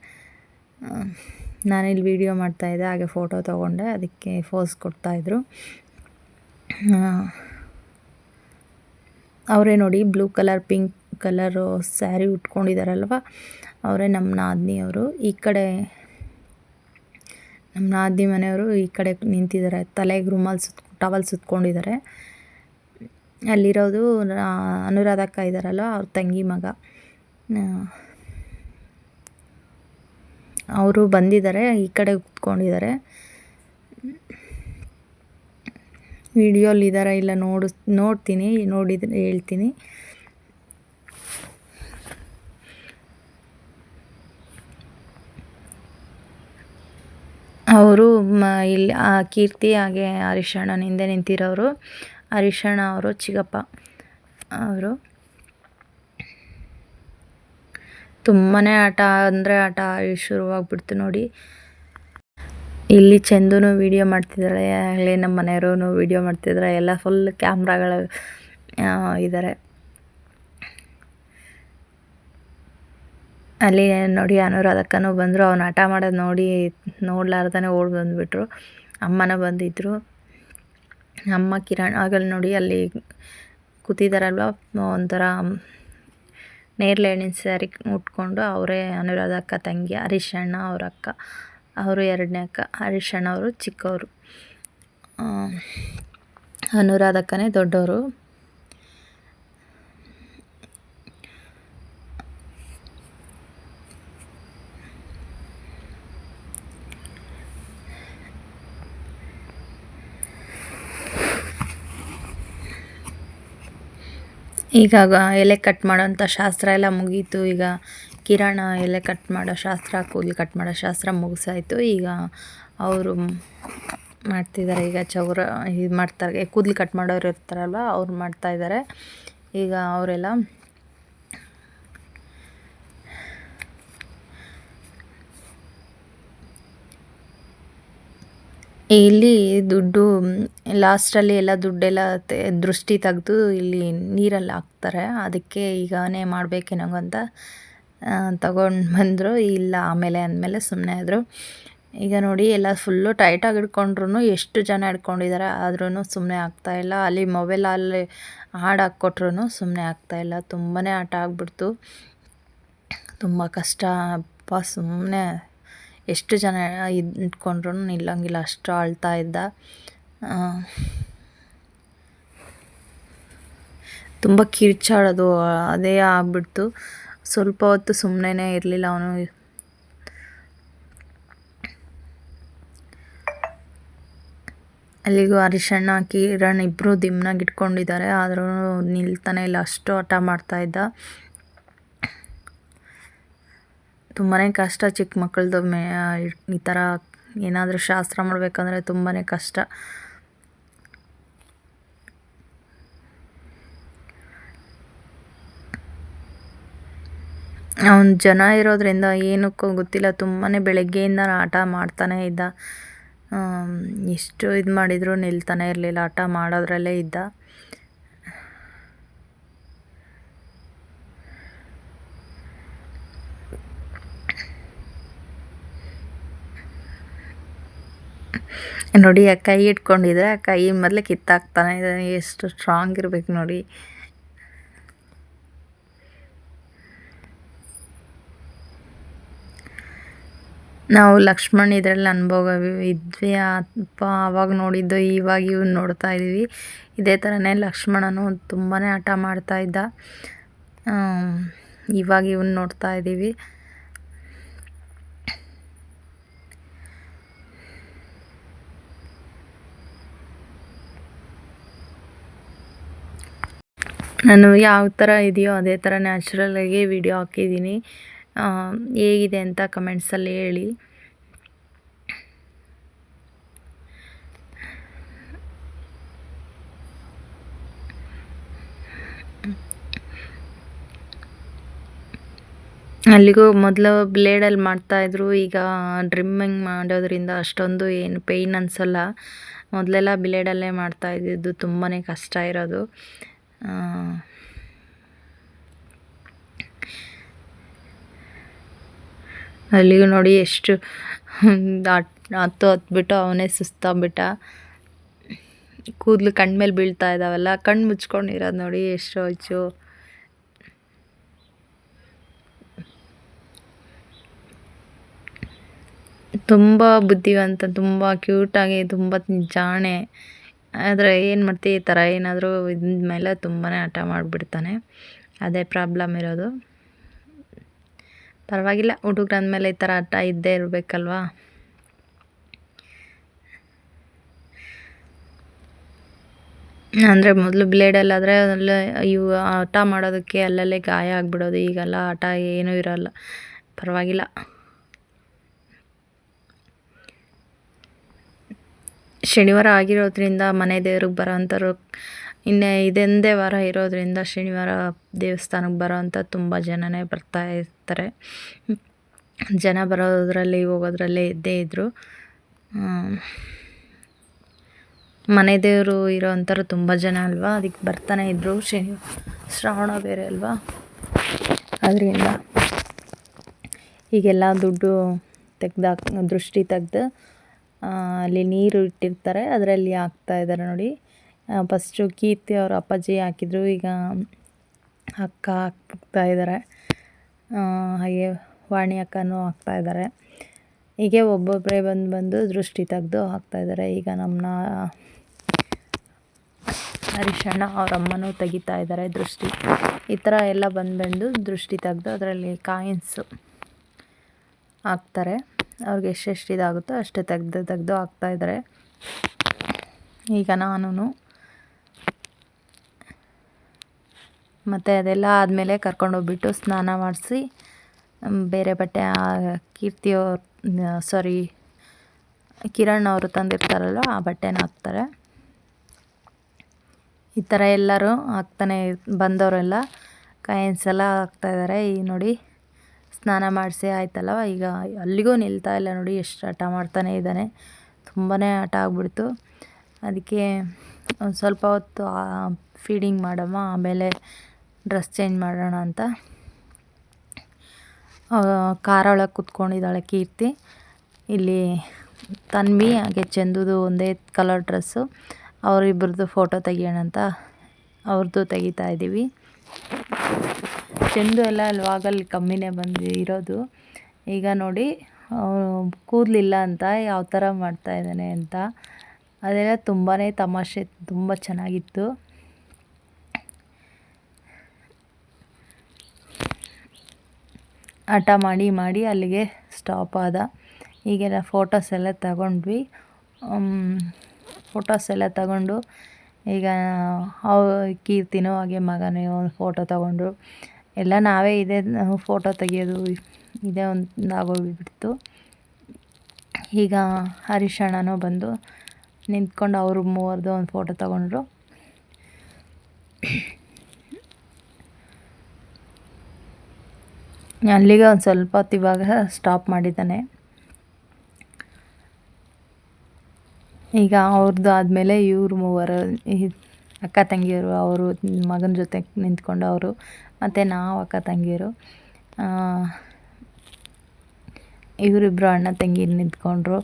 ನಾನಿಲ್ಲಿ ವೀಡಿಯೋ ಮಾಡ್ತಾಯಿದ್ದೆ ಹಾಗೆ ಫೋಟೋ ತೊಗೊಂಡೆ, ಅದಕ್ಕೆ ಫೋಸ್ ಕೊಡ್ತಾಯಿದ್ರು ಅವರೇ ನೋಡಿ blue colour, pink colour sari ಉಟ್ಕೊಂಡಿದ್ದಾರಲ್ವ ಅವರೇ ನಮ್ಮ ನಾದಿನಿ ಅವರು. ಈ ಕಡೆ ನಮ್ಮ ನಾದಿ ಮನೆಯವರು ಈ ಕಡೆ ನಿಂತಿದ್ದಾರೆ. ತಲೆಗೆ ರುಮಾಲ್ ಸುತ್, ಟವಲ್ ಸುತ್ಕೊಂಡಿದ್ದಾರೆ. ಅಲ್ಲಿರೋದು ಅನುರಾಧಕ್ಕ ಇದ್ದಾರಲ್ಲ, ಅವ್ರ ತಂಗಿ ಮಗ. ಅವರು ಬಂದಿದ್ದಾರೆ, ಈ ಕಡೆ ಕೂತ್ಕೊಂಡಿದ್ದಾರೆ. ವಿಡಿಯೋಲಿದ್ದಾರೆ ಇಲ್ಲ ನೋಡು, ನೋಡ್ತೀನಿ, ನೋಡಿದ್ರೆ ಹೇಳ್ತೀನಿ. ಅವರು ಮ ಇಲ್ಲಿ ಆ ಕೀರ್ತಿ ಹಾಗೆ ಹರಿಶಣ್ಣನ ಹಿಂದೆ ನಿಂತಿರೋರು. ಹರೀಶಣ್ಣ ಅವರು ಚಿಕ್ಕಪ್ಪ ಅವರು. ತುಂಬಾ ಆಟ, ಅಂದರೆ ಆಟ ಶುರುವಾಗ್ಬಿಡ್ತು ನೋಡಿ. ಇಲ್ಲಿ ಚಂದೂ ವೀಡಿಯೋ ಮಾಡ್ತಿದ್ದಾಳೆ ಆಗಲೇ ನಮ್ಮ ಮನೆಯವರು ವೀಡಿಯೋ ಮಾಡ್ತಿದ್ದಾರೆ, ಎಲ್ಲ ಫುಲ್ ಕ್ಯಾಮ್ರಾಗಳು ಇದ್ದಾರೆ ಅಲ್ಲಿ ನೋಡಿ ಅನುರಾಧಕ್ಕನೂ ಬಂದರು. ಅವ್ನು ಹಠ ಮಾಡೋದು ನೋಡಿ ನೋಡ್ಲಾರ್ದೇ ಓಡಿ ಬಂದುಬಿಟ್ರು. ಅಮ್ಮನ ಬಂದಿದ್ದರು ಅಮ್ಮ ಕಿರಣ್ ಆಗಲ್ಲಿ ನೋಡಿ ಅಲ್ಲಿ ಕೂತಿದ್ದಾರಲ್ವ ಒಂಥರ ನೇರಳೆ ಹಣ್ಣಿನ ಸ್ಯಾರಿ ಉಟ್ಕೊಂಡು ಅವರೇ ಅನುರಾಧ ಅಕ್ಕ ತಂಗಿ, ಹರೀಶ್ ಅಣ್ಣ ಅವ್ರ ಅಕ್ಕ, ಅವರು ಎರಡನೇ ಅಕ್ಕ, ಹರೀಶ್ ಅಣ್ಣ ಅವರು ಚಿಕ್ಕವರು. ಅನುರಾಧಕ್ಕನೇ ದೊಡ್ಡವರು. ಈಗ ಎಲೆ ಕಟ್ ಮಾಡೋಂಥ ಶಾಸ್ತ್ರ ಎಲ್ಲ ಮುಗೀತು. ಈಗ ಕಿರಣ ಎಲೆ ಕಟ್ ಮಾಡೋ ಶಾಸ್ತ್ರ, ಕೂದಲು ಕಟ್ ಮಾಡೋ ಶಾಸ್ತ್ರ ಮುಗಿಸಾಯ್ತು. ಈಗ ಅವರು ಮಾಡ್ತಿದ್ದಾರೆ. ಈಗ ಚೌರ ಇದು ಮಾಡ್ತಾರೆ. ಕೂದಲು ಕಟ್ ಮಾಡೋರು ಇರ್ತಾರಲ್ವ, ಅವ್ರು ಮಾಡ್ತಾಯಿದ್ದಾರೆ ಈಗ ಅವರೆಲ್ಲ ಇಲ್ಲಿ ದುಡ್ಡು, ಲಾಸ್ಟಲ್ಲಿ ಎಲ್ಲ ದುಡ್ಡೆಲ್ಲ ದೃಷ್ಟಿ ತೆಗೆದು ಇಲ್ಲಿ ನೀರಲ್ಲಿ ಹಾಕ್ತಾರೆ. ಅದಕ್ಕೆ ಈಗನೇ ಮಾಡಬೇಕೇನೋ ಅಂತ ತಗೊಂಡು ಬಂದರು. ಇಲ್ಲ, ಆಮೇಲೆ ಅಂದಮೇಲೆ ಸುಮ್ಮನೆ ಆದರು. ಈಗ ನೋಡಿ, ಎಲ್ಲ ಫುಲ್ಲು ಟೈಟಾಗಿ ಹಿಡ್ಕೊಂಡ್ರು ಎಷ್ಟು ಜನ ಹಿಡ್ಕೊಂಡಿದ್ದಾರೆ ಆದ್ರೂ ಸುಮ್ಮನೆ ಆಗ್ತಾಯಿಲ್ಲ ಅಲ್ಲಿ ಮೊಬೈಲಲ್ಲಿ ಹಾಡು ಹಾಕ್ಕೊಟ್ರು ಸುಮ್ಮನೆ ಆಗ್ತಾಯಿಲ್ಲ ತುಂಬಾ ಆಟ ಆಗ್ಬಿಡ್ತು. ತುಂಬ ಕಷ್ಟ. ಅಪ್ಪ ಸುಮ್ಮನೆ ಎಷ್ಟು ಜನ ಇಟ್ಕೊಂಡ್ರು ನಿಲ್ಲಂಗಿಲ್ಲ ಅಷ್ಟು ಅಳ್ತಾ ಇದ್ದ. ತುಂಬ ಕಿರ್ಚಾಡೋದು, ಅದೇ ಆಗ್ಬಿಡ್ತು. ಸ್ವಲ್ಪ ಹೊತ್ತು ಸುಮ್ಮನೆ ಇರಲಿಲ್ಲ ಅವನು. ಅಲ್ಲಿಗೂ ಅರಿಶಿಣ ಕಿರಣ್ ಇಬ್ಬರು ದಿಮ್ಮನಾಗಿ ಇಟ್ಕೊಂಡಿದ್ದಾರೆ, ಆದರೂ ನಿಲ್ತಾನೆ ಇಲ್ಲ, ಅಷ್ಟು ಹಠ ಮಾಡ್ತಾಯಿದ್ದ ತುಂಬಾ ಕಷ್ಟ ಚಿಕ್ಕ ಮಕ್ಕಳದು ಮೇ ಈ ಥರ ಏನಾದರೂ ಶಾಸ್ತ್ರ ಮಾಡಬೇಕಂದ್ರೆ ತುಂಬಾ ಕಷ್ಟ. ಅವನು ಜನ ಇರೋದ್ರಿಂದ ಏನಕ್ಕೂ ಗೊತ್ತಿಲ್ಲ. ತುಂಬಾ ಬೆಳಗ್ಗೆಯಿಂದ ಆಟ ಮಾಡ್ತಾನೇ ಇದ್ದ. ಎಷ್ಟು ಇದು ಮಾಡಿದರೂ ನಿಲ್ತಾನೆ ಇರಲಿಲ್ಲ. ಆಟ ಮಾಡೋದ್ರಲ್ಲೇ ಇದ್ದ. ನೋಡಿ, ಆ ಕೈ ಇಟ್ಕೊಂಡಿದ್ರೆ ಆ ಕೈ ಮೊದಲೇ ಕಿತ್ತಾಕ್ತಾನೆ ಇದ್ದಾನೆ. ಎಷ್ಟು ಸ್ಟ್ರಾಂಗ್ ಇರ್ಬೇಕು ನೋಡಿ. ನಾವು ಲಕ್ಷ್ಮಣ್ ಇದರಲ್ಲಿ ಅನುಭವ ಇದ್ವಿ. ಅಪ್ಪ ಆವಾಗ ನೋಡಿದ್ದು, ಇವಾಗ ಇವ್ನು ನೋಡ್ತಾ ಇದ್ದೀವಿ. ಇದೇ ಥರನೇ ಲಕ್ಷ್ಮಣನು ತುಂಬಾ ಹಠ ಮಾಡ್ತಾ ಇದ್ದ. ಇವಾಗ ಇವನ್ನ ನೋಡ್ತಾ ಇದ್ದೀವಿ. ನಾನು ಯಾವ ಥರ ಇದೆಯೋ ಅದೇ ಥರ ನ್ಯಾಚುರಲಾಗಿ ವಿಡಿಯೋ ಹಾಕಿದ್ದೀನಿ. ಹೇಗಿದೆ ಅಂತ ಕಮೆಂಟ್ಸಲ್ಲಿ ಹೇಳಿ. ಅಲ್ಲಿಗೂ ಮೊದಲು ಬ್ಲೇಡಲ್ಲಿ ಮಾಡ್ತಾಯಿದ್ರು ಈಗ ಡ್ರಿಮ್ಮಿಂಗ್ ಮಾಡೋದ್ರಿಂದ ಅಷ್ಟೊಂದು ಏನು ಪೇಯ್ನ್ ಅನಿಸಲ್ಲ. ಮೊದಲೆಲ್ಲ ಬ್ಲೇಡಲ್ಲೇ ಮಾಡ್ತಾಯಿದ್ದಿದ್ದು ತುಂಬಾ ಕಷ್ಟ ಇರೋದು. ಅಲ್ಲಿಗೂ ನೋಡಿ ಎಷ್ಟು ಹತ್ತು ಹತ್ಬಿಟ್ಟು ಅವನೇ ಸುಸ್ತಾಗ್ಬಿಟ್ಟ. ಕೂದಲು ಕಣ್ಮೇಲೆ ಬೀಳ್ತಾ ಇದ್ದಾವಲ್ಲ ಕಣ್ಣು ಮುಚ್ಕೊಂಡಿರೋದು ನೋಡಿ ಎಷ್ಟು ಹೋಯ್ತು ತುಂಬ ಬುದ್ಧಿವಂತ, ತುಂಬ ಕ್ಯೂಟಾಗಿ ತುಂಬ ಜಾಣೆ. ಆದರೆ ಏನು ಮಾಡ್ತೀವಿ ಈ ಥರ ಏನಾದರೂ ಮೇಲೆ ತುಂಬಾ ಹಠ ಮಾಡಿಬಿಡ್ತಾನೆ. ಅದೇ ಪ್ರಾಬ್ಲಮ್ ಇರೋದು. ಪರವಾಗಿಲ್ಲ, ಹುಡುಗ್ರು ಅಂದಮೇಲೆ ಈ ಥರ ಹಠ ಇದ್ದೇ ಇರಬೇಕಲ್ವಾ? ಅಂದರೆ ಮೊದಲು ಬ್ಲೇಡಲ್ಲಾದರೆ ಅಲ್ಲೇ ಇವು ಹಠ ಮಾಡೋದಕ್ಕೆ ಅಲ್ಲಲ್ಲೇ ಗಾಯ ಆಗಿಬಿಡೋದು. ಈಗೆಲ್ಲ ಹಠ ಏನೂ ಇರೋಲ್ಲ. ಪರವಾಗಿಲ್ಲ. ಶನಿವಾರ ಆಗಿರೋದ್ರಿಂದ ಮನೆ ದೇವ್ರಿಗೆ ಬರೋಂಥವ್ರು ಇನ್ನೇ ಇದೊಂದೇ ವಾರ ಇರೋದರಿಂದ ಶನಿವಾರ ದೇವಸ್ಥಾನಕ್ಕೆ ಬರೋವಂಥ ತುಂಬ ಜನನೇ ಬರ್ತಾ ಇರ್ತಾರೆ. ಜನ ಬರೋದ್ರಲ್ಲಿ, ಹೋಗೋದ್ರಲ್ಲೇ ಇದ್ದೇ ಇದ್ದರು ಮನೆ ದೇವರು ಇರೋ ಅಂಥವ್ರು ತುಂಬ ಜನ ಅಲ್ವಾ? ಅದಕ್ಕೆ ಬರ್ತಾನೆ ಇದ್ದರು ಶನಿ, ಶ್ರಾವಣ ಬೇರೆ ಅಲ್ವಾ? ಅದರಿಂದ ಈಗೆಲ್ಲ ದುಡ್ಡು ತೆಗ್ದಾಕ್, ದೃಷ್ಟಿ ತೆಗ್ದು ಅಲ್ಲಿ ನೀರು ಇಟ್ಟಿರ್ತಾರೆ. ಅದರಲ್ಲಿ ಹಾಕ್ತಾ ಇದ್ದಾರೆ ನೋಡಿ. ಫಸ್ಟು ಕೀರ್ತಿ ಅವರು ಅಪ್ಪಾಜಿ ಹಾಕಿದ್ರು. ಈಗ ಅಕ್ಕ ಹಾಕ್ತಾ ಇದ್ದಾರೆ. ಹಾಗೆ ವಾಣಿ ಅಕ್ಕನೂ ಹಾಕ್ತಾ ಇದ್ದಾರೆ. ಹೀಗೆ ಒಬ್ಬೊಬ್ಬರೇ ಬಂದು ಬಂದು ದೃಷ್ಟಿ ತೆಗ್ದು ಹಾಕ್ತಾಯಿದ್ದಾರೆ ಈಗ ನಮ್ಮನ್ನ ಹರೀಶಣ್ಣ ಅವ್ರ ಅಮ್ಮನೂ ತೆಗಿತಾ ಇದ್ದಾರೆ ದೃಷ್ಟಿ. ಈ ಥರ ಎಲ್ಲ ಬಂದು ದೃಷ್ಟಿ ತೆಗೆದು ಅದರಲ್ಲಿ ಕಾಯಿನ್ಸು ಹಾಕ್ತಾರೆ. ಅವ್ರಿಗೆ ಎಷ್ಟೆಷ್ಟು ಇದಾಗುತ್ತೋ ಅಷ್ಟೇ ತೆಗೆದು ತೆಗೆದು ಹಾಕ್ತಾಯಿದ್ದಾರೆ ಈಗ ನಾನು ಮತ್ತು ಅದೆಲ್ಲ ಆದಮೇಲೆ ಕರ್ಕೊಂಡೋಗ್ಬಿಟ್ಟು ಸ್ನಾನ ಮಾಡಿಸಿ ಬೇರೆ ಬಟ್ಟೆ ಕೀರ್ತಿಯವ್ರ ಸಾರಿ ಕಿರಣ್ ಅವರು ತಂದಿರ್ತಾರಲ್ಲ ಆ ಬಟ್ಟೆನ ಹಾಕ್ತಾರೆ. ಈ ಥರ ಎಲ್ಲರೂ ಹಾಕ್ತಾನೆ ಬಂದವರೆಲ್ಲ, ಕಾಯಿನ್ಸ್ ಎಲ್ಲ ಹಾಕ್ತಾಯಿದ್ದಾರೆ ಈ ನೋಡಿ ಸ್ನಾನ ಮಾಡಿಸಿ ಆಯ್ತಲ್ಲ ಈಗ ಅಲ್ಲಿಗೂ ನಿಲ್ತಾ ಇಲ್ಲ ನೋಡಿ, ಎಷ್ಟು ಹಠ ಮಾಡ್ತಾನೆ ಇದ್ದಾನೆ. ತುಂಬಾ ಆಟ ಆಗ್ಬಿಡ್ತು. ಅದಕ್ಕೆ ಒಂದು ಸ್ವಲ್ಪ ಹೊತ್ತು ಫೀಡಿಂಗ್ ಮಾಡಮ್ಮ, ಆಮೇಲೆ ಡ್ರೆಸ್ ಚೇಂಜ್ ಮಾಡೋಣ ಅಂತ. ಕಾರ ಒಳಗೆ ಕುತ್ಕೊಂಡಿದ್ದಾಳೆ ಕೀರ್ತಿ. ಇಲ್ಲಿ ತನ್ವಿ, ಹಾಗೆ ಚಂದುದು ಒಂದೇ ಕಲರ್ ಡ್ರೆಸ್ಸು ಅವರಿಬ್ಬರದ್ದು ಫೋಟೋ ತೆಗಿಯೋಣ ಅಂತ. ಅವ್ರದ್ದು ತೆಗಿತಾ ಇದ್ದೀವಿ ಚಂದು ಎಲ್ಲ ಅಲ್ಲಿ ಕಮ್ಮಿನೇ ಬಂದು ಇರೋದು. ಈಗ ನೋಡಿ ಕೂದಲಿಲ್ಲ ಅಂತ ಯಾವ ಥರ ಮಾಡ್ತಾ ಇದ್ದಾನೆ ಅಂತ. ಅದೆಲ್ಲ ತುಂಬಾ ತಮಾಷೆ, ತುಂಬ ಚೆನ್ನಾಗಿತ್ತು. ಹಠ ಮಾಡಿ ಮಾಡಿ ಅಲ್ಲಿಗೆ ಸ್ಟಾಪ್ ಆದ. ಈಗೆಲ್ಲ ಫೋಟೋಸ್ ಎಲ್ಲ ತಗೊಂಡ್ವಿ. ಫೋಟೋಸ್ ಎಲ್ಲ ತಗೊಂಡು ಈಗ ಅವ ಕೀರ್ತಿನೂ ಹಾಗೆ ಮಗನೇ ಫೋಟೋ ತಗೊಂಡ್ರು. ಎಲ್ಲ ನಾವೇ ಇದೆ ಫೋಟೋ ತೆಗೆಯೋದು, ಇದೇ ಒಂದು ಆಗೋಗ್ಬಿಡ್ತು ಈಗ ಹರೀಶ್ ಬಂದು ನಿಂತ್ಕೊಂಡು ಅವರು ಮೂವರದು ಒಂದು ಫೋಟೋ ತಗೊಂಡ್ರು. ಅಲ್ಲಿಗೆ ಒಂದು ಸ್ವಲ್ಪ ಹೊತ್ತು ಇವಾಗ ಸ್ಟಾಪ್ ಮಾಡಿದ್ದಾನೆ. ಈಗ ಅವ್ರದ್ದು ಆದಮೇಲೆ ಇವ್ರ ಮೂವರು ಅಕ್ಕ ತಂಗಿಯರು, ಅವರು ಮಗನ ಜೊತೆ ನಿಂತ್ಕೊಂಡು ಅವರು ಮತ್ತು ನಾವು ಅಕ್ಕ ತಂಗಿಯರು ಇವರಿಬ್ಬರು ಅಣ್ಣ ತಂಗಿ ನಿಂತ್ಕೊಂಡ್ರು.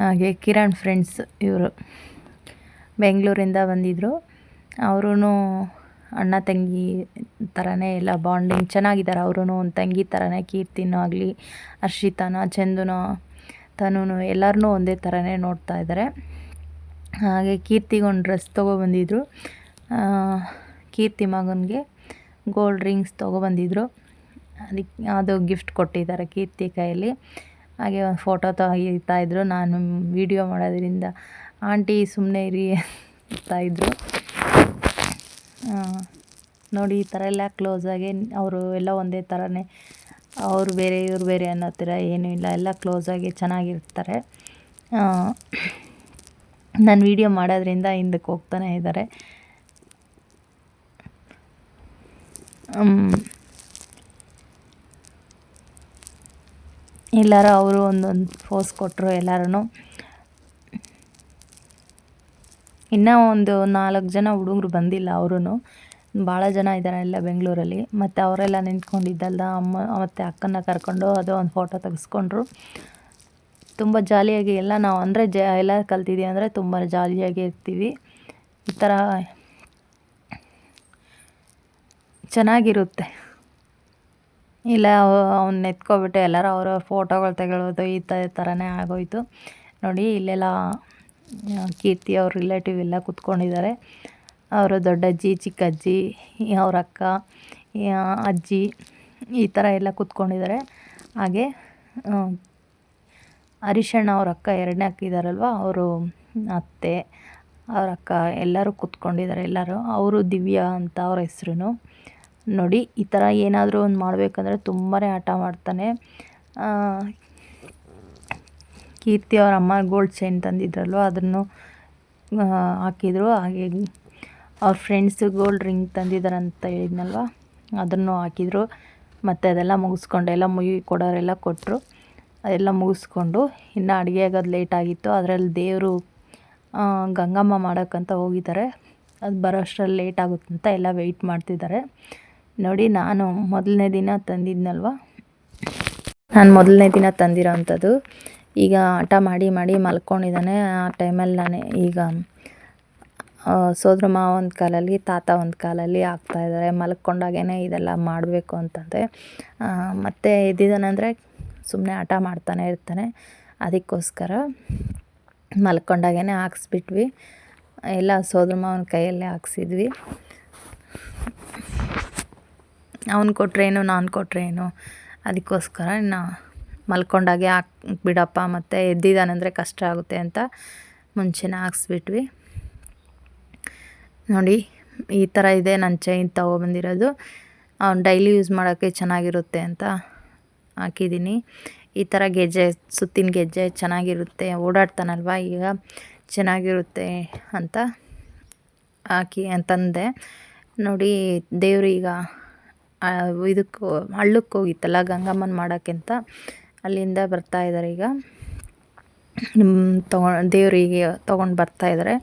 ಹಾಗೆ ಕಿರಣ್ ಫ್ರೆಂಡ್ಸ್ ಇವರು ಬೆಂಗಳೂರಿಂದ ಬಂದಿದ್ದರು ಅವರೂ ಅಣ್ಣ ತಂಗಿ ಥರನೇ ಎಲ್ಲ ಬಾಂಡಿಂಗ್ ಚೆನ್ನಾಗಿದ್ದಾರೆ. ಅವರೂ ಒಂದು ತಂಗಿ ಥರನೇ ಕೀರ್ತಿನೂ ಆಗಲಿ, ಹರ್ಷಿತಾನ, ಚಂದುನೋ ತನು ಎಲ್ಲರನ್ನೂ ಒಂದೇ ಥರನೇ ನೋಡ್ತಾ ಇದ್ದಾರೆ. ಹಾಗೆ ಕೀರ್ತಿಗೊಂದು ಡ್ರೆಸ್ ತೊಗೊಬಂದಿದ್ರು ಕೀರ್ತಿ ಮಗನಿಗೆ ಗೋಲ್ಡ್ ರಿಂಗ್ಸ್ ತೊಗೊಬಂದಿದ್ರು. ಅದಕ್ಕೆ ಅದು ಗಿಫ್ಟ್ ಕೊಟ್ಟಿದ್ದಾರೆ ಕೀರ್ತಿ ಕೈಯಲ್ಲಿ. ಹಾಗೆ ಒಂದು ಫೋಟೋ ತೆಗಿತಾಯಿದ್ರು ನಾನು ವೀಡಿಯೋ ಮಾಡೋದ್ರಿಂದ ಆಂಟಿ ಸುಮ್ಮನೆ ಇರಿ ಇದ್ರು. ನೋಡಿ ಈ ಥರ ಎಲ್ಲ ಕ್ಲೋಸಾಗಿ ಅವರು ಎಲ್ಲ ಒಂದೇ ಥರನೇ, ಅವರು ಬೇರೆ, ಇವ್ರು ಬೇರೆ ಅನ್ನೋ ಥರ ಏನೂ ಇಲ್ಲ. ಎಲ್ಲ ಕ್ಲೋಸಾಗಿ ಚೆನ್ನಾಗಿರ್ತಾರೆ. ನಾನು ವೀಡಿಯೋ ಮಾಡೋದ್ರಿಂದ ಹಿಂದಕ್ಕೆ ಹೋಗ್ತಾನೆ ಇದ್ದಾರೆ. ಎಲ್ಲರೂ ಅವರು ಒಂದೊಂದು ಫೋಸ್ ಕೊಟ್ಟರು ಎಲ್ಲರೂ ಇನ್ನೂ ಒಂದು ನಾಲ್ಕು ಜನ ಹುಡುಗರು ಬಂದಿಲ್ಲ ಅವರೂ ಭಾಳ ಜನ ಇದ್ದಾರೆ ಎಲ್ಲ ಬೆಂಗಳೂರಲ್ಲಿ. ಮತ್ತು ಅವರೆಲ್ಲ ನಿಂತ್ಕೊಂಡಿದ್ದಲ್ಲ ಅಮ್ಮ, ಮತ್ತು ಅಕ್ಕನ ಕರ್ಕೊಂಡು ಅದು ಒಂದು ಫೋಟೋ ತೆಗೆಸ್ಕೊಂಡ್ರು. ತುಂಬ ಜಾಲಿಯಾಗಿ ಎಲ್ಲ ನಾವು ಅಂದರೆ ಜ, ಎಲ್ಲ ಕಲ್ತಿದ್ದೀವಿ ಅಂದರೆ ತುಂಬ ಜಾಲಿಯಾಗಿ ಇರ್ತೀವಿ. ಈ ಥರ ಚೆನ್ನಾಗಿರುತ್ತೆ. ಇಲ್ಲ, ಅವ್ನ ಎತ್ಕೊಬಿಟ್ಟು ಎಲ್ಲರೂ ಅವರ ಫೋಟೋಗಳು ತೆಗೊಳ್ಳೋದು ಈ ಥರನೇ ಆಗೋಯಿತು. ನೋಡಿ, ಇಲ್ಲೆಲ್ಲ ಕೀರ್ತಿ ಅವ್ರ ರಿಲೇಟಿವ್ ಎಲ್ಲ ಕೂತ್ಕೊಂಡಿದ್ದಾರೆ. ಅವರು ದೊಡ್ಡಜ್ಜಿ ಚಿಕ್ಕಜ್ಜಿ ಅವ್ರ ಅಕ್ಕ ಅಜ್ಜಿ, ಈ ಥರ ಎಲ್ಲ ಕೂತ್ಕೊಂಡಿದ್ದಾರೆ. ಹಾಗೆ ಹರೀಶಣ್ಣ ಅವ್ರ ಅಕ್ಕ ಎರಡನೇ ಅಕ್ಕ ಇದ್ದಾರಲ್ವ, ಅವರು ಅತ್ತೆ, ಅವ್ರ ಅಕ್ಕ ಎಲ್ಲರೂ ಕೂತ್ಕೊಂಡಿದ್ದಾರೆ ಎಲ್ಲರೂ. ಅವರು ದಿವ್ಯಾ ಅಂತ ಅವ್ರ ಹೆಸ್ರು ನೋಡಿ, ಈ ಥರ ಏನಾದರೂ ಒಂದು ಮಾಡಬೇಕಂದ್ರೆ ತುಂಬಾ ಆಟ ಮಾಡ್ತಾನೆ. ಕೀರ್ತಿ ಅವ್ರ ಅಮ್ಮ ಗೋಲ್ಡ್ ಚೈನ್ ತಂದಿದ್ರಲ್ವ, ಅದನ್ನು ಹಾಕಿದರು. ಹಾಗೆ ಅವ್ರ ಫ್ರೆಂಡ್ಸು ಗೋಲ್ಡ್ ರಿಂಗ್ ತಂದಿದ್ದಾರೆ ಅಂತ ಹೇಳಿದ್ನಲ್ವ, ಅದನ್ನು ಹಾಕಿದರು. ಮತ್ತು ಅದೆಲ್ಲ ಮುಗಿಸ್ಕೊಂಡು, ಎಲ್ಲ ಮುಗಿ ಕೊಡೋರೆಲ್ಲ ಕೊಟ್ಟರು ಅದೆಲ್ಲ ಮುಗಿಸ್ಕೊಂಡು, ಇನ್ನು ಅಡುಗೆ ಆಗೋದು ಲೇಟ್ ಆಗಿತ್ತು. ಅದರಲ್ಲಿ ದೇವರು ಗಂಗಮ್ಮ ಮಾಡೋಕ್ಕಂತ ಹೋಗಿದ್ದಾರೆ. ಅದು ಬರೋ ಅಷ್ಟ್ರಲ್ಲಿ ಲೇಟ್ ಆಗುತ್ತಂತ ಎಲ್ಲ ವೆಯ್ಟ್ ಮಾಡ್ತಿದ್ದಾರೆ. ನೋಡಿ, ನಾನು ಮೊದಲನೇ ದಿನ ತಂದಿದ್ನಲ್ವ? ನಾನು ಮೊದಲನೇ ದಿನ ತಂದಿರೋ ಅಂಥದ್ದು. ಈಗ ಆಟ ಮಾಡಿ ಮಾಡಿ ಮಲ್ಕೊಂಡಿದ್ದಾನೆ. ಆ ಟೈಮಲ್ಲಿ ನಾನೇ ಈಗ ಸೋದ್ರ ಮಾವ ಒಂದು ಕಾಲಲ್ಲಿ, ತಾತ ಒಂದು ಕಾಲಲ್ಲಿ ಆಗ್ತಾಯಿದ್ದಾರೆ ಮಲ್ಕೊಂಡಾಗೇ ಇದೆಲ್ಲ ಮಾಡಬೇಕು ಅಂತಂದರೆ ಮತ್ತು ಎದ್ದಿದ್ದಾನಂದರೆ ಸುಮ್ಮನೆ ಆಟ ಮಾಡ್ತಾನೆ ಇರ್ತಾನೆ. ಅದಕ್ಕೋಸ್ಕರ ಮಲ್ಕೊಂಡಾಗೇ ಹಾಕ್ಸ್ಬಿಟ್ವಿ. ಎಲ್ಲ ಸೋದ್ರ ಮಾವನ ಕೈಯಲ್ಲೇ ಹಾಕ್ಸಿದ್ವಿ. ಅವ್ನು ಕೊಟ್ಟರೇನು ನಾನು ಕೊಟ್ಟರೇನು ಅದಕ್ಕೋಸ್ಕರ ಇನ್ನು ಮಲ್ಕೊಂಡಾಗೆ ಹಾಕ್, ಬಿಡಪ್ಪ, ಮತ್ತು ಎದ್ದಿದ್ದಾನಂದರೆ ಕಷ್ಟ ಆಗುತ್ತೆ ಅಂತ ಮುಂಚೆನೇ ಹಾಕ್ಸ್ಬಿಟ್ವಿ. ನೋಡಿ, ಈ ಥರ ಇದೆ ನನ್ನ ಚೈನ್ ತೊಗೊಬಂದಿರೋದು ಅವ್ನು ಡೈಲಿ ಯೂಸ್ ಮಾಡೋಕ್ಕೆ ಚೆನ್ನಾಗಿರುತ್ತೆ ಅಂತ ಹಾಕಿದ್ದೀನಿ. ಈ ಥರ ಗೆಜ್ಜೆ, ಸುತ್ತಿನ ಗೆಜ್ಜೆ ಚೆನ್ನಾಗಿರುತ್ತೆ, ಓಡಾಡ್ತಾನಲ್ವ, ಈಗ ಚೆನ್ನಾಗಿರುತ್ತೆ ಅಂತ ಹಾಕಿ ಅಂತಂದೆ. ನೋಡಿ, ದೇವರು ಈಗ ಇದಕ್ಕೆ ಹಳ್ಳಕ್ಕೆ ಹೋಗಿತ್ತಲ್ಲ ಗಂಗಮ್ಮನ ಮಾಡೋಕ್ಕಿಂತ ಅಲ್ಲಿಂದ ಬರ್ತಾ ಇದ್ದಾರೆ ಈಗ. ತಗೊ, ದೇವರಿಗೆ ತೊಗೊಂಡು ಬರ್ತಾಯಿದ್ದಾರೆ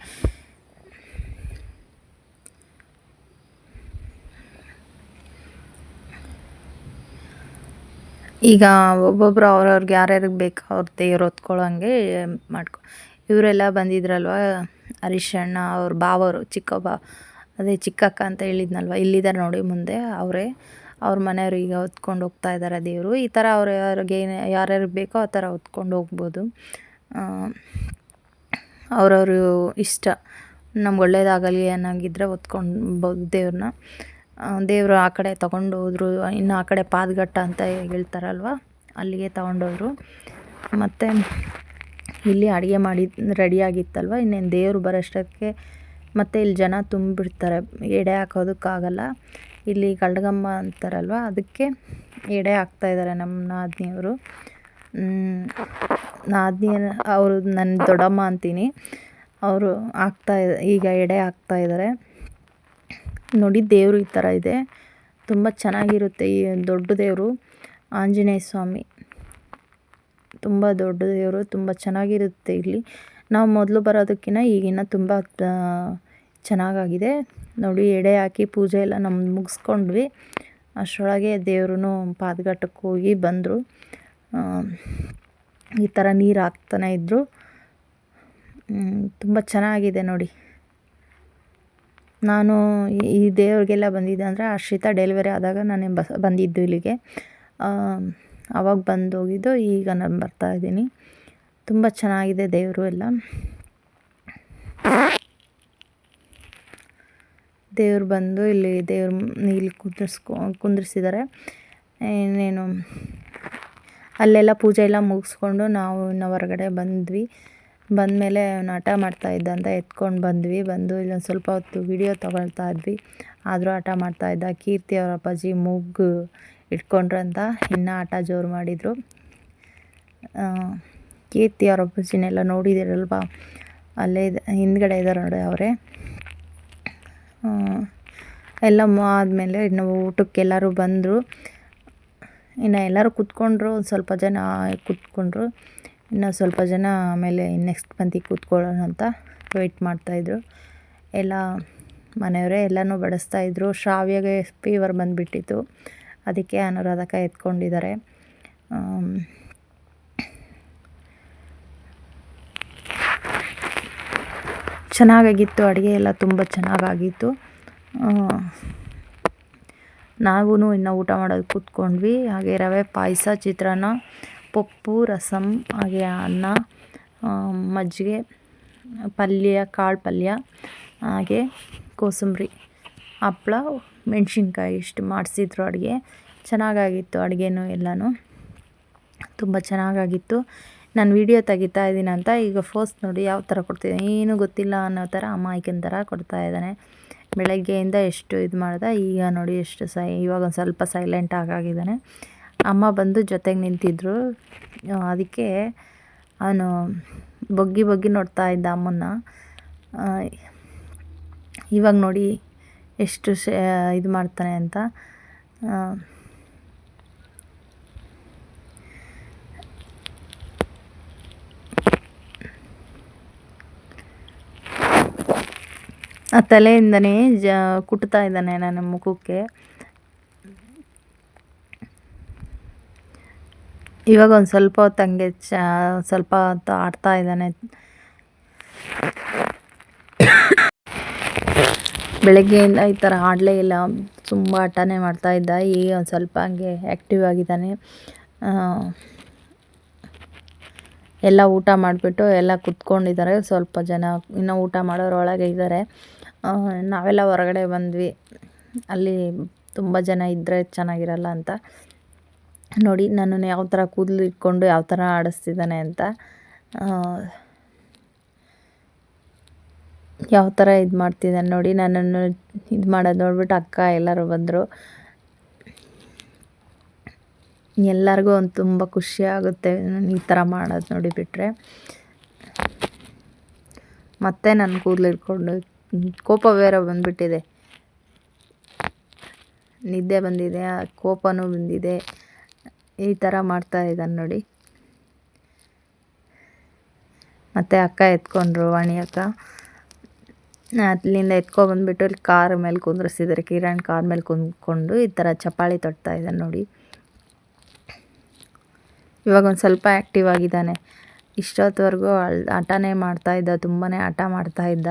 ಈಗ ಒಬ್ಬೊಬ್ಬರು ಅವ್ರವ್ರಿಗೆ ಯಾರ್ಯಾರಿಗೆ ಬೇಕು ಅವ್ರ ದೇವ್ರು ಹೊತ್ಕೊಳ್ಳೋಂಗೆ ಮಾಡ್ಕೊ, ಇವರೆಲ್ಲ ಬಂದಿದ್ರಲ್ವ? ಹರೀಶಣ್ಣ ಅವ್ರ ಬಾವರು ಚಿಕ್ಕ ಅದೇ ಚಿಕ್ಕಕ್ಕ ಅಂತ ಹೇಳಿದ್ನಲ್ವ ಇಲ್ಲಿದ್ದಾರೆ ನೋಡಿ ಮುಂದೆ ಅವರೇ. ಅವ್ರ ಮನೆಯವರು ಈಗ ಹೊತ್ಕೊಂಡು ಹೋಗ್ತಾ ಇದ್ದಾರೆ ದೇವರು. ಈ ಥರ ಅವ್ರು ಯಾರಿಗೆ ಯಾರ್ಯಾರು ಬೇಕೋ ಆ ಥರ ಹೊತ್ಕೊಂಡು ಹೋಗ್ಬೋದು. ಅವ್ರವರು ಇಷ್ಟ. ನಮ್ಗೆ ಒಳ್ಳೇದಾಗಲಿ ಅನ್ನೋಂಗಿದ್ರೆ ಹೊತ್ಕೊಂಡ್ಬೋದು ದೇವ್ರನ್ನ. ದೇವರು ಆ ಕಡೆ ತೊಗೊಂಡು ಹೋದ್ರು, ಇನ್ನು ಆ ಕಡೆ ಪಾದಗಟ್ಟ ಅಂತ ಹೇಳ್ತಾರಲ್ವ, ಅಲ್ಲಿಗೆ ತಗೊಂಡೋದ್ರು. ಮತ್ತು ಇಲ್ಲಿ ಅಡುಗೆ ಮಾಡಿ ರೆಡಿಯಾಗಿತ್ತಲ್ವ ಇನ್ನೇನು ದೇವರು ಬರೋಷ್ಟಕ್ಕೆ ಮತ್ತು ಇಲ್ಲಿ ಜನ ತುಂಬಿಡ್ತಾರೆ. ಎಡೆ ಹಾಕೋದಕ್ಕಾಗಲ್ಲ. ಇಲ್ಲಿ ಕಳ್ಗಮ್ಮ ಅಂತಾರಲ್ವ? ಅದಕ್ಕೆ ಎಡೆ ಹಾಕ್ತಾಯಿದ್ದಾರೆ ನಮ್ಮ ನಾದಿನಿಯವರು. ನಾದಿನಿ ಅವರು ನನ್ನ ದೊಡ್ಡಮ್ಮ ಅಂತೀನಿ. ಅವರು ಹಾಕ್ತಾ ಈಗ ಎಡೆ ಹಾಕ್ತಾಯಿದ್ದಾರೆ ನೋಡಿ, ದೇವರು ಈ ಥರ ಇದೆ. ತುಂಬ ಚೆನ್ನಾಗಿರುತ್ತೆ ಈ ದೊಡ್ಡ ದೇವರು. ಆಂಜನೇಯ ಸ್ವಾಮಿ. ತುಂಬ ದೊಡ್ಡ ದೇವರು, ತುಂಬ ಚೆನ್ನಾಗಿರುತ್ತೆ ಇಲ್ಲಿ. ನಾವು ಮೊದಲು ಬರೋದಕ್ಕಿಂತ ಈಗಿನ ತುಂಬ ಚೆನ್ನಾಗಾಗಿದೆ. ನೋಡಿ, ಎಡೆ ಹಾಕಿ ಪೂಜೆ ಎಲ್ಲ ನಮ್ದು ಮುಗಿಸ್ಕೊಂಡ್ವಿ. ಅಷ್ಟರೊಳಗೆ ದೇವ್ರೂ ಪಾದಘಾಟಕ್ಕೆ ಹೋಗಿ ಬಂದರು. ಈ ಥರ ನೀರು ಹಾಕ್ತಾನೆ ಇದ್ದರು ತುಂಬ ಚೆನ್ನಾಗಿದೆ ನೋಡಿ. ನಾನು ಈ ದೇವ್ರಿಗೆಲ್ಲ ಬಂದಿದ್ದೆ ಅಂದರೆ ಆಶ್ರಿತ ಡೆಲಿವರಿ ಆದಾಗ ನಾನು ಬಸ್ ಬಂದಿದ್ದು ಇಲ್ಲಿಗೆ. ಆವಾಗ ಬಂದು ಹೋಗಿದ್ದು ಈಗ ನಾನು ಬರ್ತಾಯಿದ್ದೀನಿ ತುಂಬ ಚೆನ್ನಾಗಿದೆ ದೇವರು ಎಲ್ಲ. ದೇವ್ರು ಬಂದು ಇಲ್ಲಿ ದೇವ್ರ ಇಲ್ಲಿ ಕುಂದಿರ್ಸ್ಕೊ ಕುಂದಿರ್ಸಿದ್ದಾರೆ ಇನ್ನೇನು, ಅಲ್ಲೆಲ್ಲ ಪೂಜೆ ಎಲ್ಲ ಮುಗಿಸ್ಕೊಂಡು ನಾವು ಇನ್ನು ಹೊರಗಡೆ ಬಂದ್ವಿ. ಬಂದಮೇಲೆ ಆಟ ಮಾಡ್ತಾಯಿದ್ದ ಅಂತ ಎತ್ಕೊಂಡು ಬಂದ್ವಿ. ಬಂದು ಇಲ್ಲೊಂದು ಸ್ವಲ್ಪ ಹೊತ್ತು ವಿಡಿಯೋ ತೊಗೊಳ್ತಾ ಇದ್ವಿ. ಆದರೂ ಹಠ ಮಾಡ್ತಾಯಿದ್ದ ಕೀರ್ತಿ ಅವರ ಅಪ್ಪಾಜಿ ಮೂಗು ಇಟ್ಕೊಂಡ್ರಂತ. ಇನ್ನೂ ಆಟ ಜೋರು ಮಾಡಿದರು. ಕೀರ್ತಿ ಅವ್ರ ಅಪ್ಪಾಜಿನೆಲ್ಲ ನೋಡಿದ್ದೀರಲ್ವ? ಅಲ್ಲೇ ಹಿಂದ್ಗಡೆ ಇದ್ದಾರೆ ನೋಡಿ ಅವರೇ. ಎಲ್ಲ ಆದಮೇಲೆ ಇನ್ನು ಊಟಕ್ಕೆಲ್ಲರೂ ಬಂದರು. ಇನ್ನು ಎಲ್ಲರೂ ಕೂತ್ಕೊಂಡ್ರು, ಒಂದು ಸ್ವಲ್ಪ ಜನ ಕೂತ್ಕೊಂಡ್ರು. ಇನ್ನು ಸ್ವಲ್ಪ ಜನ ಆಮೇಲೆ ನೆಕ್ಸ್ಟ್ ಪಂತಿಗೆ ಕೂತ್ಕೊಳ್ಳೋಣ ಅಂತ ವೆಯ್ಟ್ ಮಾಡ್ತಾಯಿದ್ರು ಎಲ್ಲ ಮನೆಯವರೇ ಎಲ್ಲನೂ ಬಡಿಸ್ತಾಯಿದ್ರು ಶ್ರಾವ್ಯಗೆ ಫೀವರ್ ಬಂದುಬಿಟ್ಟಿತ್ತು. ಅದಕ್ಕೆ ಅನುರಾಧಕ ಎತ್ಕೊಂಡಿದ್ದಾರೆ. ಚೆನ್ನಾಗಾಗಿತ್ತು, ಅಡುಗೆ ಎಲ್ಲ ತುಂಬ ಚೆನ್ನಾಗಾಗಿತ್ತು. ನಾವೂ ಇನ್ನು ಊಟ ಮಾಡೋದು ಕೂತ್ಕೊಂಡ್ವಿ. ಹಾಗೆ ರವೆ, ಪಾಯಸ, ಚಿತ್ರಾನ್ನ, ಪಪ್ಪು ರಸಮ್ ಹಾಗೆ ಅನ್ನ ಮಜ್ಜಿಗೆ, ಪಲ್ಯ, ಕಾಳು ಪಲ್ಯ, ಹಾಗೆ ಕೋಸಂಬರಿ, ಹಪ್ಳ, ಮೆಣಸಿನ್ಕಾಯಿ ಇಷ್ಟು ಮಾಡಿಸಿದ್ರು ಅಡುಗೆ. ಚೆನ್ನಾಗಾಗಿತ್ತು ಅಡುಗೆನೂ ಎಲ್ಲನೂ. ತುಂಬ ಚೆನ್ನಾಗಾಗಿತ್ತು. ನಾನು ವೀಡಿಯೋ ತೆಗಿತಾ ಇದ್ದೀನಿ ಅಂತ ಈಗ ಫೋಸ್ಟ್ ನೋಡಿ ಯಾವ ಥರ ಕೊಡ್ತಿದ್ದೀನಿ ಏನೂ ಗೊತ್ತಿಲ್ಲ ಅನ್ನೋ ಥರ ಅಮಾಯಕನ ಥರ ಕೊಡ್ತಾ ಇದ್ದಾನೆ. ಬೆಳಗ್ಗೆಯಿಂದ ಎಷ್ಟು ಇದು ಮಾಡ್ದೆ, ಈಗ ನೋಡಿ ಎಷ್ಟು ಸೈ, ಇವಾಗ ಒಂದು ಸ್ವಲ್ಪ ಸೈಲೆಂಟ್ ಆಗಾಗಿದ್ದಾನೆ ಅಮ್ಮ ಬಂದು ಜೊತೆಗೆ ನಿಂತಿದ್ರು. ಅದಕ್ಕೆ ಅವನು ಬೊಗ್ಗಿ ಬೊಗ್ಗಿ ನೋಡ್ತಾ ಇದ್ದ ಅಮ್ಮನ್ನ. ಇವಾಗ ನೋಡಿ ಎಷ್ಟು ಶೇ, ಇದು ಮಾಡ್ತಾನೆ ಅಂತ. ಆ ತಲೆಯಿಂದನೇ ಜ, ಕುಟ್ತಾ ಇದ್ದಾನೆ ನನ್ನ ಮುಖಕ್ಕೆ. ಇವಾಗ ಒಂದು ಸ್ವಲ್ಪ ಹಂಗೆ ಚ, ಸ್ವಲ್ಪ ಹೊತ್ತು ಆಡ್ತಾ ಇದ್ದಾನೆ. ಬೆಳಗ್ಗೆಯಿಂದ ಈ ಥರ ಆಡಲೇ ಇಲ್ಲ. ತುಂಬ ಆಟನೇ ಮಾಡ್ತಾ ಇದ್ದ. ಈಗ ಒಂದು ಸ್ವಲ್ಪ ಹಂಗೆ ಆ್ಯಕ್ಟಿವ್ ಆಗಿದ್ದಾನೆ. ಎಲ್ಲ ಊಟ ಮಾಡಿಬಿಟ್ಟು ಎಲ್ಲ ಕುತ್ಕೊಂಡಿದ್ದಾರೆ. ಸ್ವಲ್ಪ ಜನ ಇನ್ನೂ ಊಟ ಮಾಡೋರೊಳಗೆ ಇದ್ದಾರೆ. ನಾವೆಲ್ಲ ಹೊರಗಡೆ ಬಂದ್ವಿ. ಅಲ್ಲಿ ತುಂಬ ಜನ ಇದ್ದರೆ ಚೆನ್ನಾಗಿರಲ್ಲ ಅಂತ. ನೋಡಿ, ನನ್ನನ್ನು ಯಾವ ಥರ ಕೂದಲು ಇಟ್ಕೊಂಡು ಯಾವ ಥರ ಆಡಿಸ್ತಿದ್ದಾನೆ ಅಂತ. ಯಾವ ಥರ ಇದು ಮಾಡ್ತಿದ್ದಾನೆ ನೋಡಿ, ನನ್ನನ್ನು ಇದು ಮಾಡೋದು ನೋಡ್ಬಿಟ್ಟು ಅಕ್ಕ ಎಲ್ಲರೂ ಬಂದರು. ಎಲ್ಲರಿಗೂ ಒಂದು ತುಂಬ ಖುಷಿ ಆಗುತ್ತೆ ಈ ಥರ ಮಾಡೋದು ನೋಡಿ ಬಿಟ್ಟರೆ ಮತ್ತೆ ನಾನು ಕೂದಲು ಇಟ್ಕೊಂಡು ಕೋಪ ಬೇರೆ ಬಂದುಬಿಟ್ಟಿದೆ. ನಿದ್ದೆ ಬಂದಿದೆ ಕೋಪನೂ ಬಂದಿದೆ. ಈ ಥರ ಮಾಡ್ತಾ ಇದ್ದಾನೆ ನೋಡಿ. ಮತ್ತು ಅಕ್ಕ ಎತ್ಕೊಂಡ್ರು ವಾಣಿ ಅಕ್ಕ. ಅಲ್ಲಿಂದ ಎತ್ಕೊಬಂದ್ಬಿಟ್ಟು ಇಲ್ಲಿ ಕಾರ್ ಮೇಲೆ ಕುಂದ್ರಿಸಿದ್ದಾರೆ. ಕಿರಣ್ ಕಾರ್ ಮೇಲೆ ಕುಂದ್ಕೊಂಡು ಈ ಥರ ಚಪಾಳಿ ತೊಡ್ತಾ ಇದ್ದಾನೆ ನೋಡಿ. ಇವಾಗ ಒಂದು ಸ್ವಲ್ಪ ಆ್ಯಕ್ಟಿವ್ ಆಗಿದ್ದಾನೆ. ಇಷ್ಟೊತ್ತವರೆಗೂ ಅಳ್ ಆಟನೇ ಮಾಡ್ತಾ ಇದ್ದ ತುಂಬಾ ಆಟ ಮಾಡ್ತಾ ಇದ್ದ.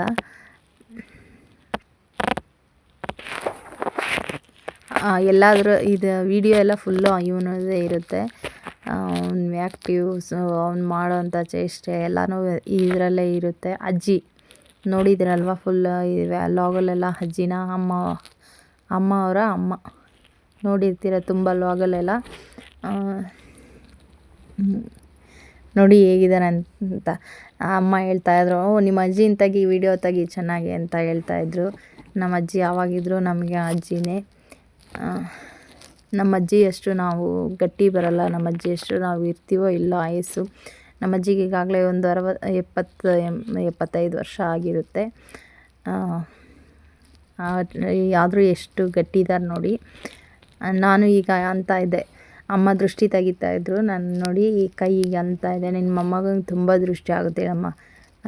ಎಲ್ಲಾದರೂ ಇದು ವಿಡಿಯೋ ಎಲ್ಲ ಫುಲ್ಲು ಇವನದೇ ಇರುತ್ತೆ. ಅವ್ನ ಆ್ಯಕ್ಟಿವ್ ಸೊ ಅವ್ನು ಮಾಡೋವಂಥ ಚೇಷ್ಟೆ ಎಲ್ಲನೂ ಇದರಲ್ಲೇ ಇರುತ್ತೆ. ಅಜ್ಜಿ, ನೋಡಿದ್ರಲ್ವ ಫುಲ್ ಲಾಗಲ್ಲೆಲ್ಲ ಅಜ್ಜಿನ ಅಮ್ಮ ಅಮ್ಮ ಅವರ ಅಮ್ಮ. ನೋಡಿರ್ತೀರ ತುಂಬ ಲಾಗಲ್ಲೆಲ್ಲ ನೋಡಿ ಹೇಗಿದ್ದಾರೆ ಅಂತ. ಅಮ್ಮ ಹೇಳ್ತಾಯಿದ್ರು ಓ, ನಿಮ್ಮ ಅಜ್ಜಿನ ಇಂತಾಗಿ ವಿಡಿಯೋ ತೆಗಿ ಚೆನ್ನಾಗಿ ಅಂತ ಹೇಳ್ತಾಯಿದ್ರು ನಮ್ಮ ಅಜ್ಜಿ ಯಾವಾಗಿದ್ರು ನಮಗೆ ಅಜ್ಜಿನೇ. ನಮ್ಮ ಅಜ್ಜಿಯಷ್ಟು ನಾವು ಗಟ್ಟಿ ಬರಲ್ಲ ನಮ್ಮ ಅಜ್ಜಿಯಷ್ಟು ನಾವು ಇರ್ತೀವೋ ಇಲ್ಲ ಆಯಸ್ಸು. ನಮ್ಮ ಅಜ್ಜಿಗೆ ಈಗಾಗಲೇ ಒಂದು ಅರವ, ಎಪ್ಪತ್ತು ಎಪ್ಪತ್ತೈದು ವರ್ಷ ಆಗಿರುತ್ತೆ. ಆದರೂ ಎಷ್ಟು ಗಟ್ಟಿ ಇದ್ದಾರೆ ನೋಡಿ. ನಾನು ಈಗ ಅಂತ ಇದ್ದೆ. ಅಮ್ಮ ದೃಷ್ಟಿ ತೆಗಿತಾಯಿದ್ರು ನಾನು ನೋಡಿ ಈ ಕೈಗೆ ಅಂತ ಇದೆ. ನಿನ್ನ ಮೊಮ್ಮಗಂಗೆ ತುಂಬ ದೃಷ್ಟಿ ಆಗುತ್ತೆ ಅಮ್ಮ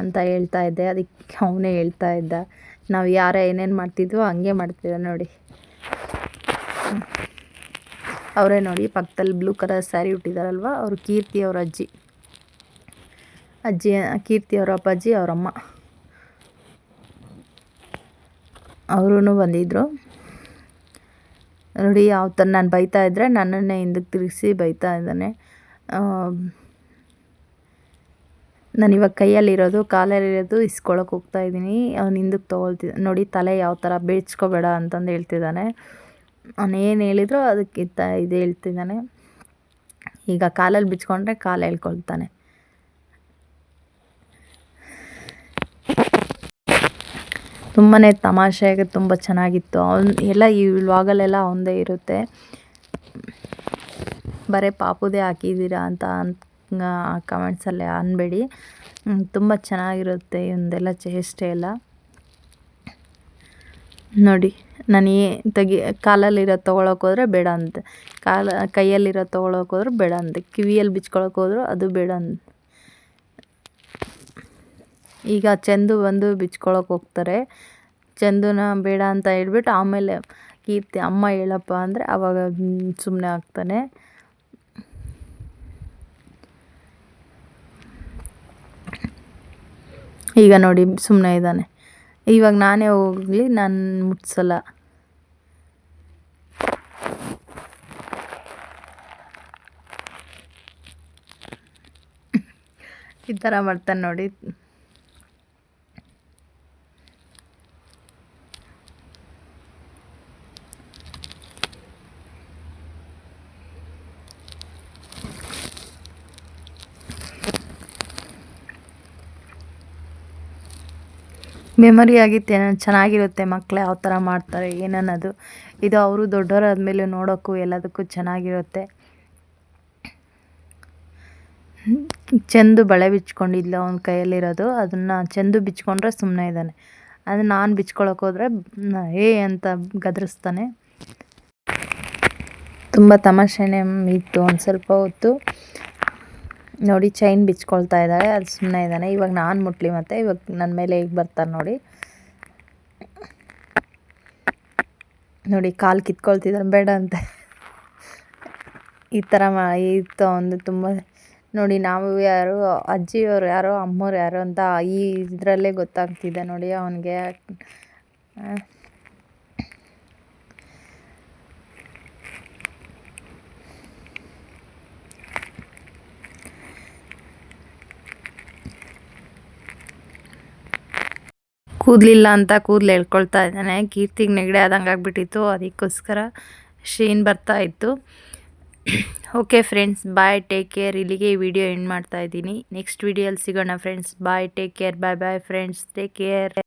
ಅಂತ ಹೇಳ್ತಾ ಇದ್ದೆ. ಅದಕ್ಕೆ ಅವನೇ ಹೇಳ್ತಾ ಇದ್ದ. ನಾವು ಯಾರೇ ಏನೇನು ಮಾಡ್ತಿದ್ವೋ ಹಂಗೆ ಮಾಡ್ತಿದ್ದ ನೋಡಿ. ಅವರೇ ನೋಡಿ, ಪಕ್ಕದಲ್ಲಿ ಬ್ಲೂ ಕಲರ್ ಸ್ಯಾರಿ ಉಟ್ಟಿದಾರಲ್ವ? ಅವರು ಕೀರ್ತಿ ಅವ್ರ ಅಜ್ಜಿ. ಅಜ್ಜಿ, ಕೀರ್ತಿ ಅವರ ಅಪ್ಪಾಜಿ, ಅವರಮ್ಮ. ಅವರೂ ಬಂದಿದ್ದರು ನೋಡಿ ಯಾವ ಥರ ನಾನು ಬೈತಾ ಇದ್ದರೆ ನನ್ನನ್ನೇ ಹಿಂದಕ್ಕೆ ತಿರುಗಿಸಿ ಬೈತಾ ಇದ್ದಾನೆ. ನಾನು ಇವಾಗ ಕೈಯಲ್ಲಿರೋದು, ಕಾಲಲ್ಲಿರೋದು ಇಸ್ಕೊಳಕ್ಕೆ ಹೋಗ್ತಾ ಇದ್ದೀನಿ. ಅವ್ನು ಹಿಂದಕ್ಕೆ ತೊಗೊಳ್ತಿದ್ದ ನೋಡಿ, ತಲೆ ಯಾವ ಥರ ಬೇಡ್ಸ್ಕೊಬೇಡ ಅಂತಂದು ಹೇಳ್ತಿದ್ದಾನೆ. ಅವನು ಏನು ಹೇಳಿದ್ರು ಅದಕ್ಕೆ ಇದು ಹೇಳ್ತಿದ್ದಾನೆ. ಈಗ ಕಾಲಲ್ಲಿ ಬಿಚ್ಕೊಂಡ್ರೆ ಕಾಲು ಹೇಳ್ಕೊಳ್ತಾನೆ. ತುಂಬಾ ತಮಾಷೆಯಾಗಿ ತುಂಬ ಚೆನ್ನಾಗಿತ್ತು. ಅವ್ನು ಎಲ್ಲ ಈ ವ್ಲಾಗಲ್ಲೆಲ್ಲ ಅವನದೇ ಇರುತ್ತೆ. ಬರೀ ಪಾಪುದೇ ಹಾಕಿದ್ದೀರಾ ಅಂತ ಅಂತ ಕಮೆಂಟ್ಸಲ್ಲಿ ಅನ್ಬೇಡಿ. ತುಂಬ ಚೆನ್ನಾಗಿರುತ್ತೆ ಇವಂದೆಲ್ಲ ಚೇಷ್ಟೆ ಎಲ್ಲ. ನೋಡಿ, ನಾನು ಏ ತೆಗಿ ಕಾಲಲ್ಲಿರೋದು ತೊಗೊಳಕ್ಕೆ ಹೋದ್ರೆ ಬೇಡ ಅಂತೆ. ಕಾಲ ಕೈಯಲ್ಲಿರೋದು ತೊಗೊಳಕ್ಕೆ ಹೋದ್ರೆ ಬೇಡ ಅಂತೆ. ಕಿವಿಯಲ್ಲಿ ಬಿಚ್ಕೊಳಕ್ಕೆ ಹೋದ್ರು ಅದು ಬೇಡ ಅಂತ. ಈಗ ಚಂದು ಬಂದು ಬಿಚ್ಕೊಳಕ್ಕೆ ಹೋಗ್ತಾರೆ. ಚಂದುನ ಬೇಡ ಅಂತ ಹೇಳ್ಬಿಟ್ಟು ಆಮೇಲೆ ಕೀರ್ತಿ ಅಮ್ಮ ಹೇಳಪ್ಪ ಅಂದರೆ ಆವಾಗ ಸುಮ್ಮನೆ ಆಗ್ತಾನೆ. ಈಗ ನೋಡಿ ಸುಮ್ಮನೆ ಇದ್ದಾನೆ. ಇವಾಗ ನಾನೇ ಹೋಗ್ಲಿ ನಾನು ಮುಟ್ಸಲ್ಲ. ಈ ಥರ ಮಾಡ್ತಾನೆ ನೋಡಿ. ಮೆಮೊರಿಯಾಗಿ ಚೆನ್ನಾಗಿರುತ್ತೆ ಮಕ್ಕಳು ಯಾವ ಥರ ಮಾಡ್ತಾರೆ, ಏನನ್ನೋದು. ಇದು ಅವರು ದೊಡ್ಡವರಾದ್ಮೇಲೆ ನೋಡೋಕ್ಕೂ ಎಲ್ಲದಕ್ಕೂ ಚೆನ್ನಾಗಿರುತ್ತೆ. ಚೆಂದು ಬಳೆ ಬಿಚ್ಕೊಂಡಿದ್ಲು ಅವನ ಕೈಯಲ್ಲಿರೋದು. ಅದನ್ನು ಚೆಂದು ಬಿಚ್ಕೊಂಡ್ರೆ ಸುಮ್ಮನೆ ಇದ್ದಾನೆ. ಅದು ನಾನು ಬಿಚ್ಕೊಳಕ್ಕೆ ಹೋದರೆ ಏ ಅಂತ ಗದರಿಸ್ತಾನೆ. ತುಂಬ ತಮಾಷೆನೇ ಇತ್ತು ಒಂದು ಸ್ವಲ್ಪ ಹೊತ್ತು. ನೋಡಿ ಚೈನ್ ಬಿಚ್ಕೊಳ್ತಾ ಇದ್ದಾಳೆ ಅದು ಸುಮ್ಮನೆ ಇದ್ದಾನೆ ಇವಾಗ ನಾನು ಮುಟ್ಲಿ ಮತ್ತೆ, ಇವಾಗ ನನ್ನ ಮೇಲೆ ಹೇಗೆ ಬರ್ತಾರೆ ನೋಡಿ. ನೋಡಿ, ಕಾಲು ಕಿತ್ಕೊಳ್ತಿದ್ದಾರೆ ಬೇಡ ಅಂತ. ಈ ಥರ ಮಾ ಇತ್ತು ಒಂದು ತುಂಬ, ನೋಡಿ ನಾವು ಯಾರು, ಅಜ್ಜಿಯವರು ಯಾರೋ, ಅಮ್ಮವ್ರು ಯಾರೋ ಅಂತ ಈ ಇದರಲ್ಲೇ ಗೊತ್ತಾಗ್ತಿದೆ ನೋಡಿ ಅವನಿಗೆ. ಕೂದಲಿಲ್ಲ ಅಂತ ಕೂದಲು ಹೇಳ್ಕೊಳ್ತಾ ಇದ್ದಾನೆ. ಕೀರ್ತಿಗೆ ನೆಗಡಿ ಆದಂಗೆ ಆಗಿಬಿಟ್ಟಿತ್ತು. ಅದಕ್ಕೋಸ್ಕರ ಶೀನ್ ಬರ್ತಾ ಇತ್ತು. Okay friends bye take care ಇಲ್ಲಿಗೆ ಈ ವಿಡಿಯೋ ಎಂಡ್ ಮಾಡ್ತಾ ಇದ್ದೀನಿ. ನೆಕ್ಸ್ಟ್ ವಿಡಿಯೋಲ್ಲಿ ಸಿಗೋಣ friends bye take care bye bye friends take care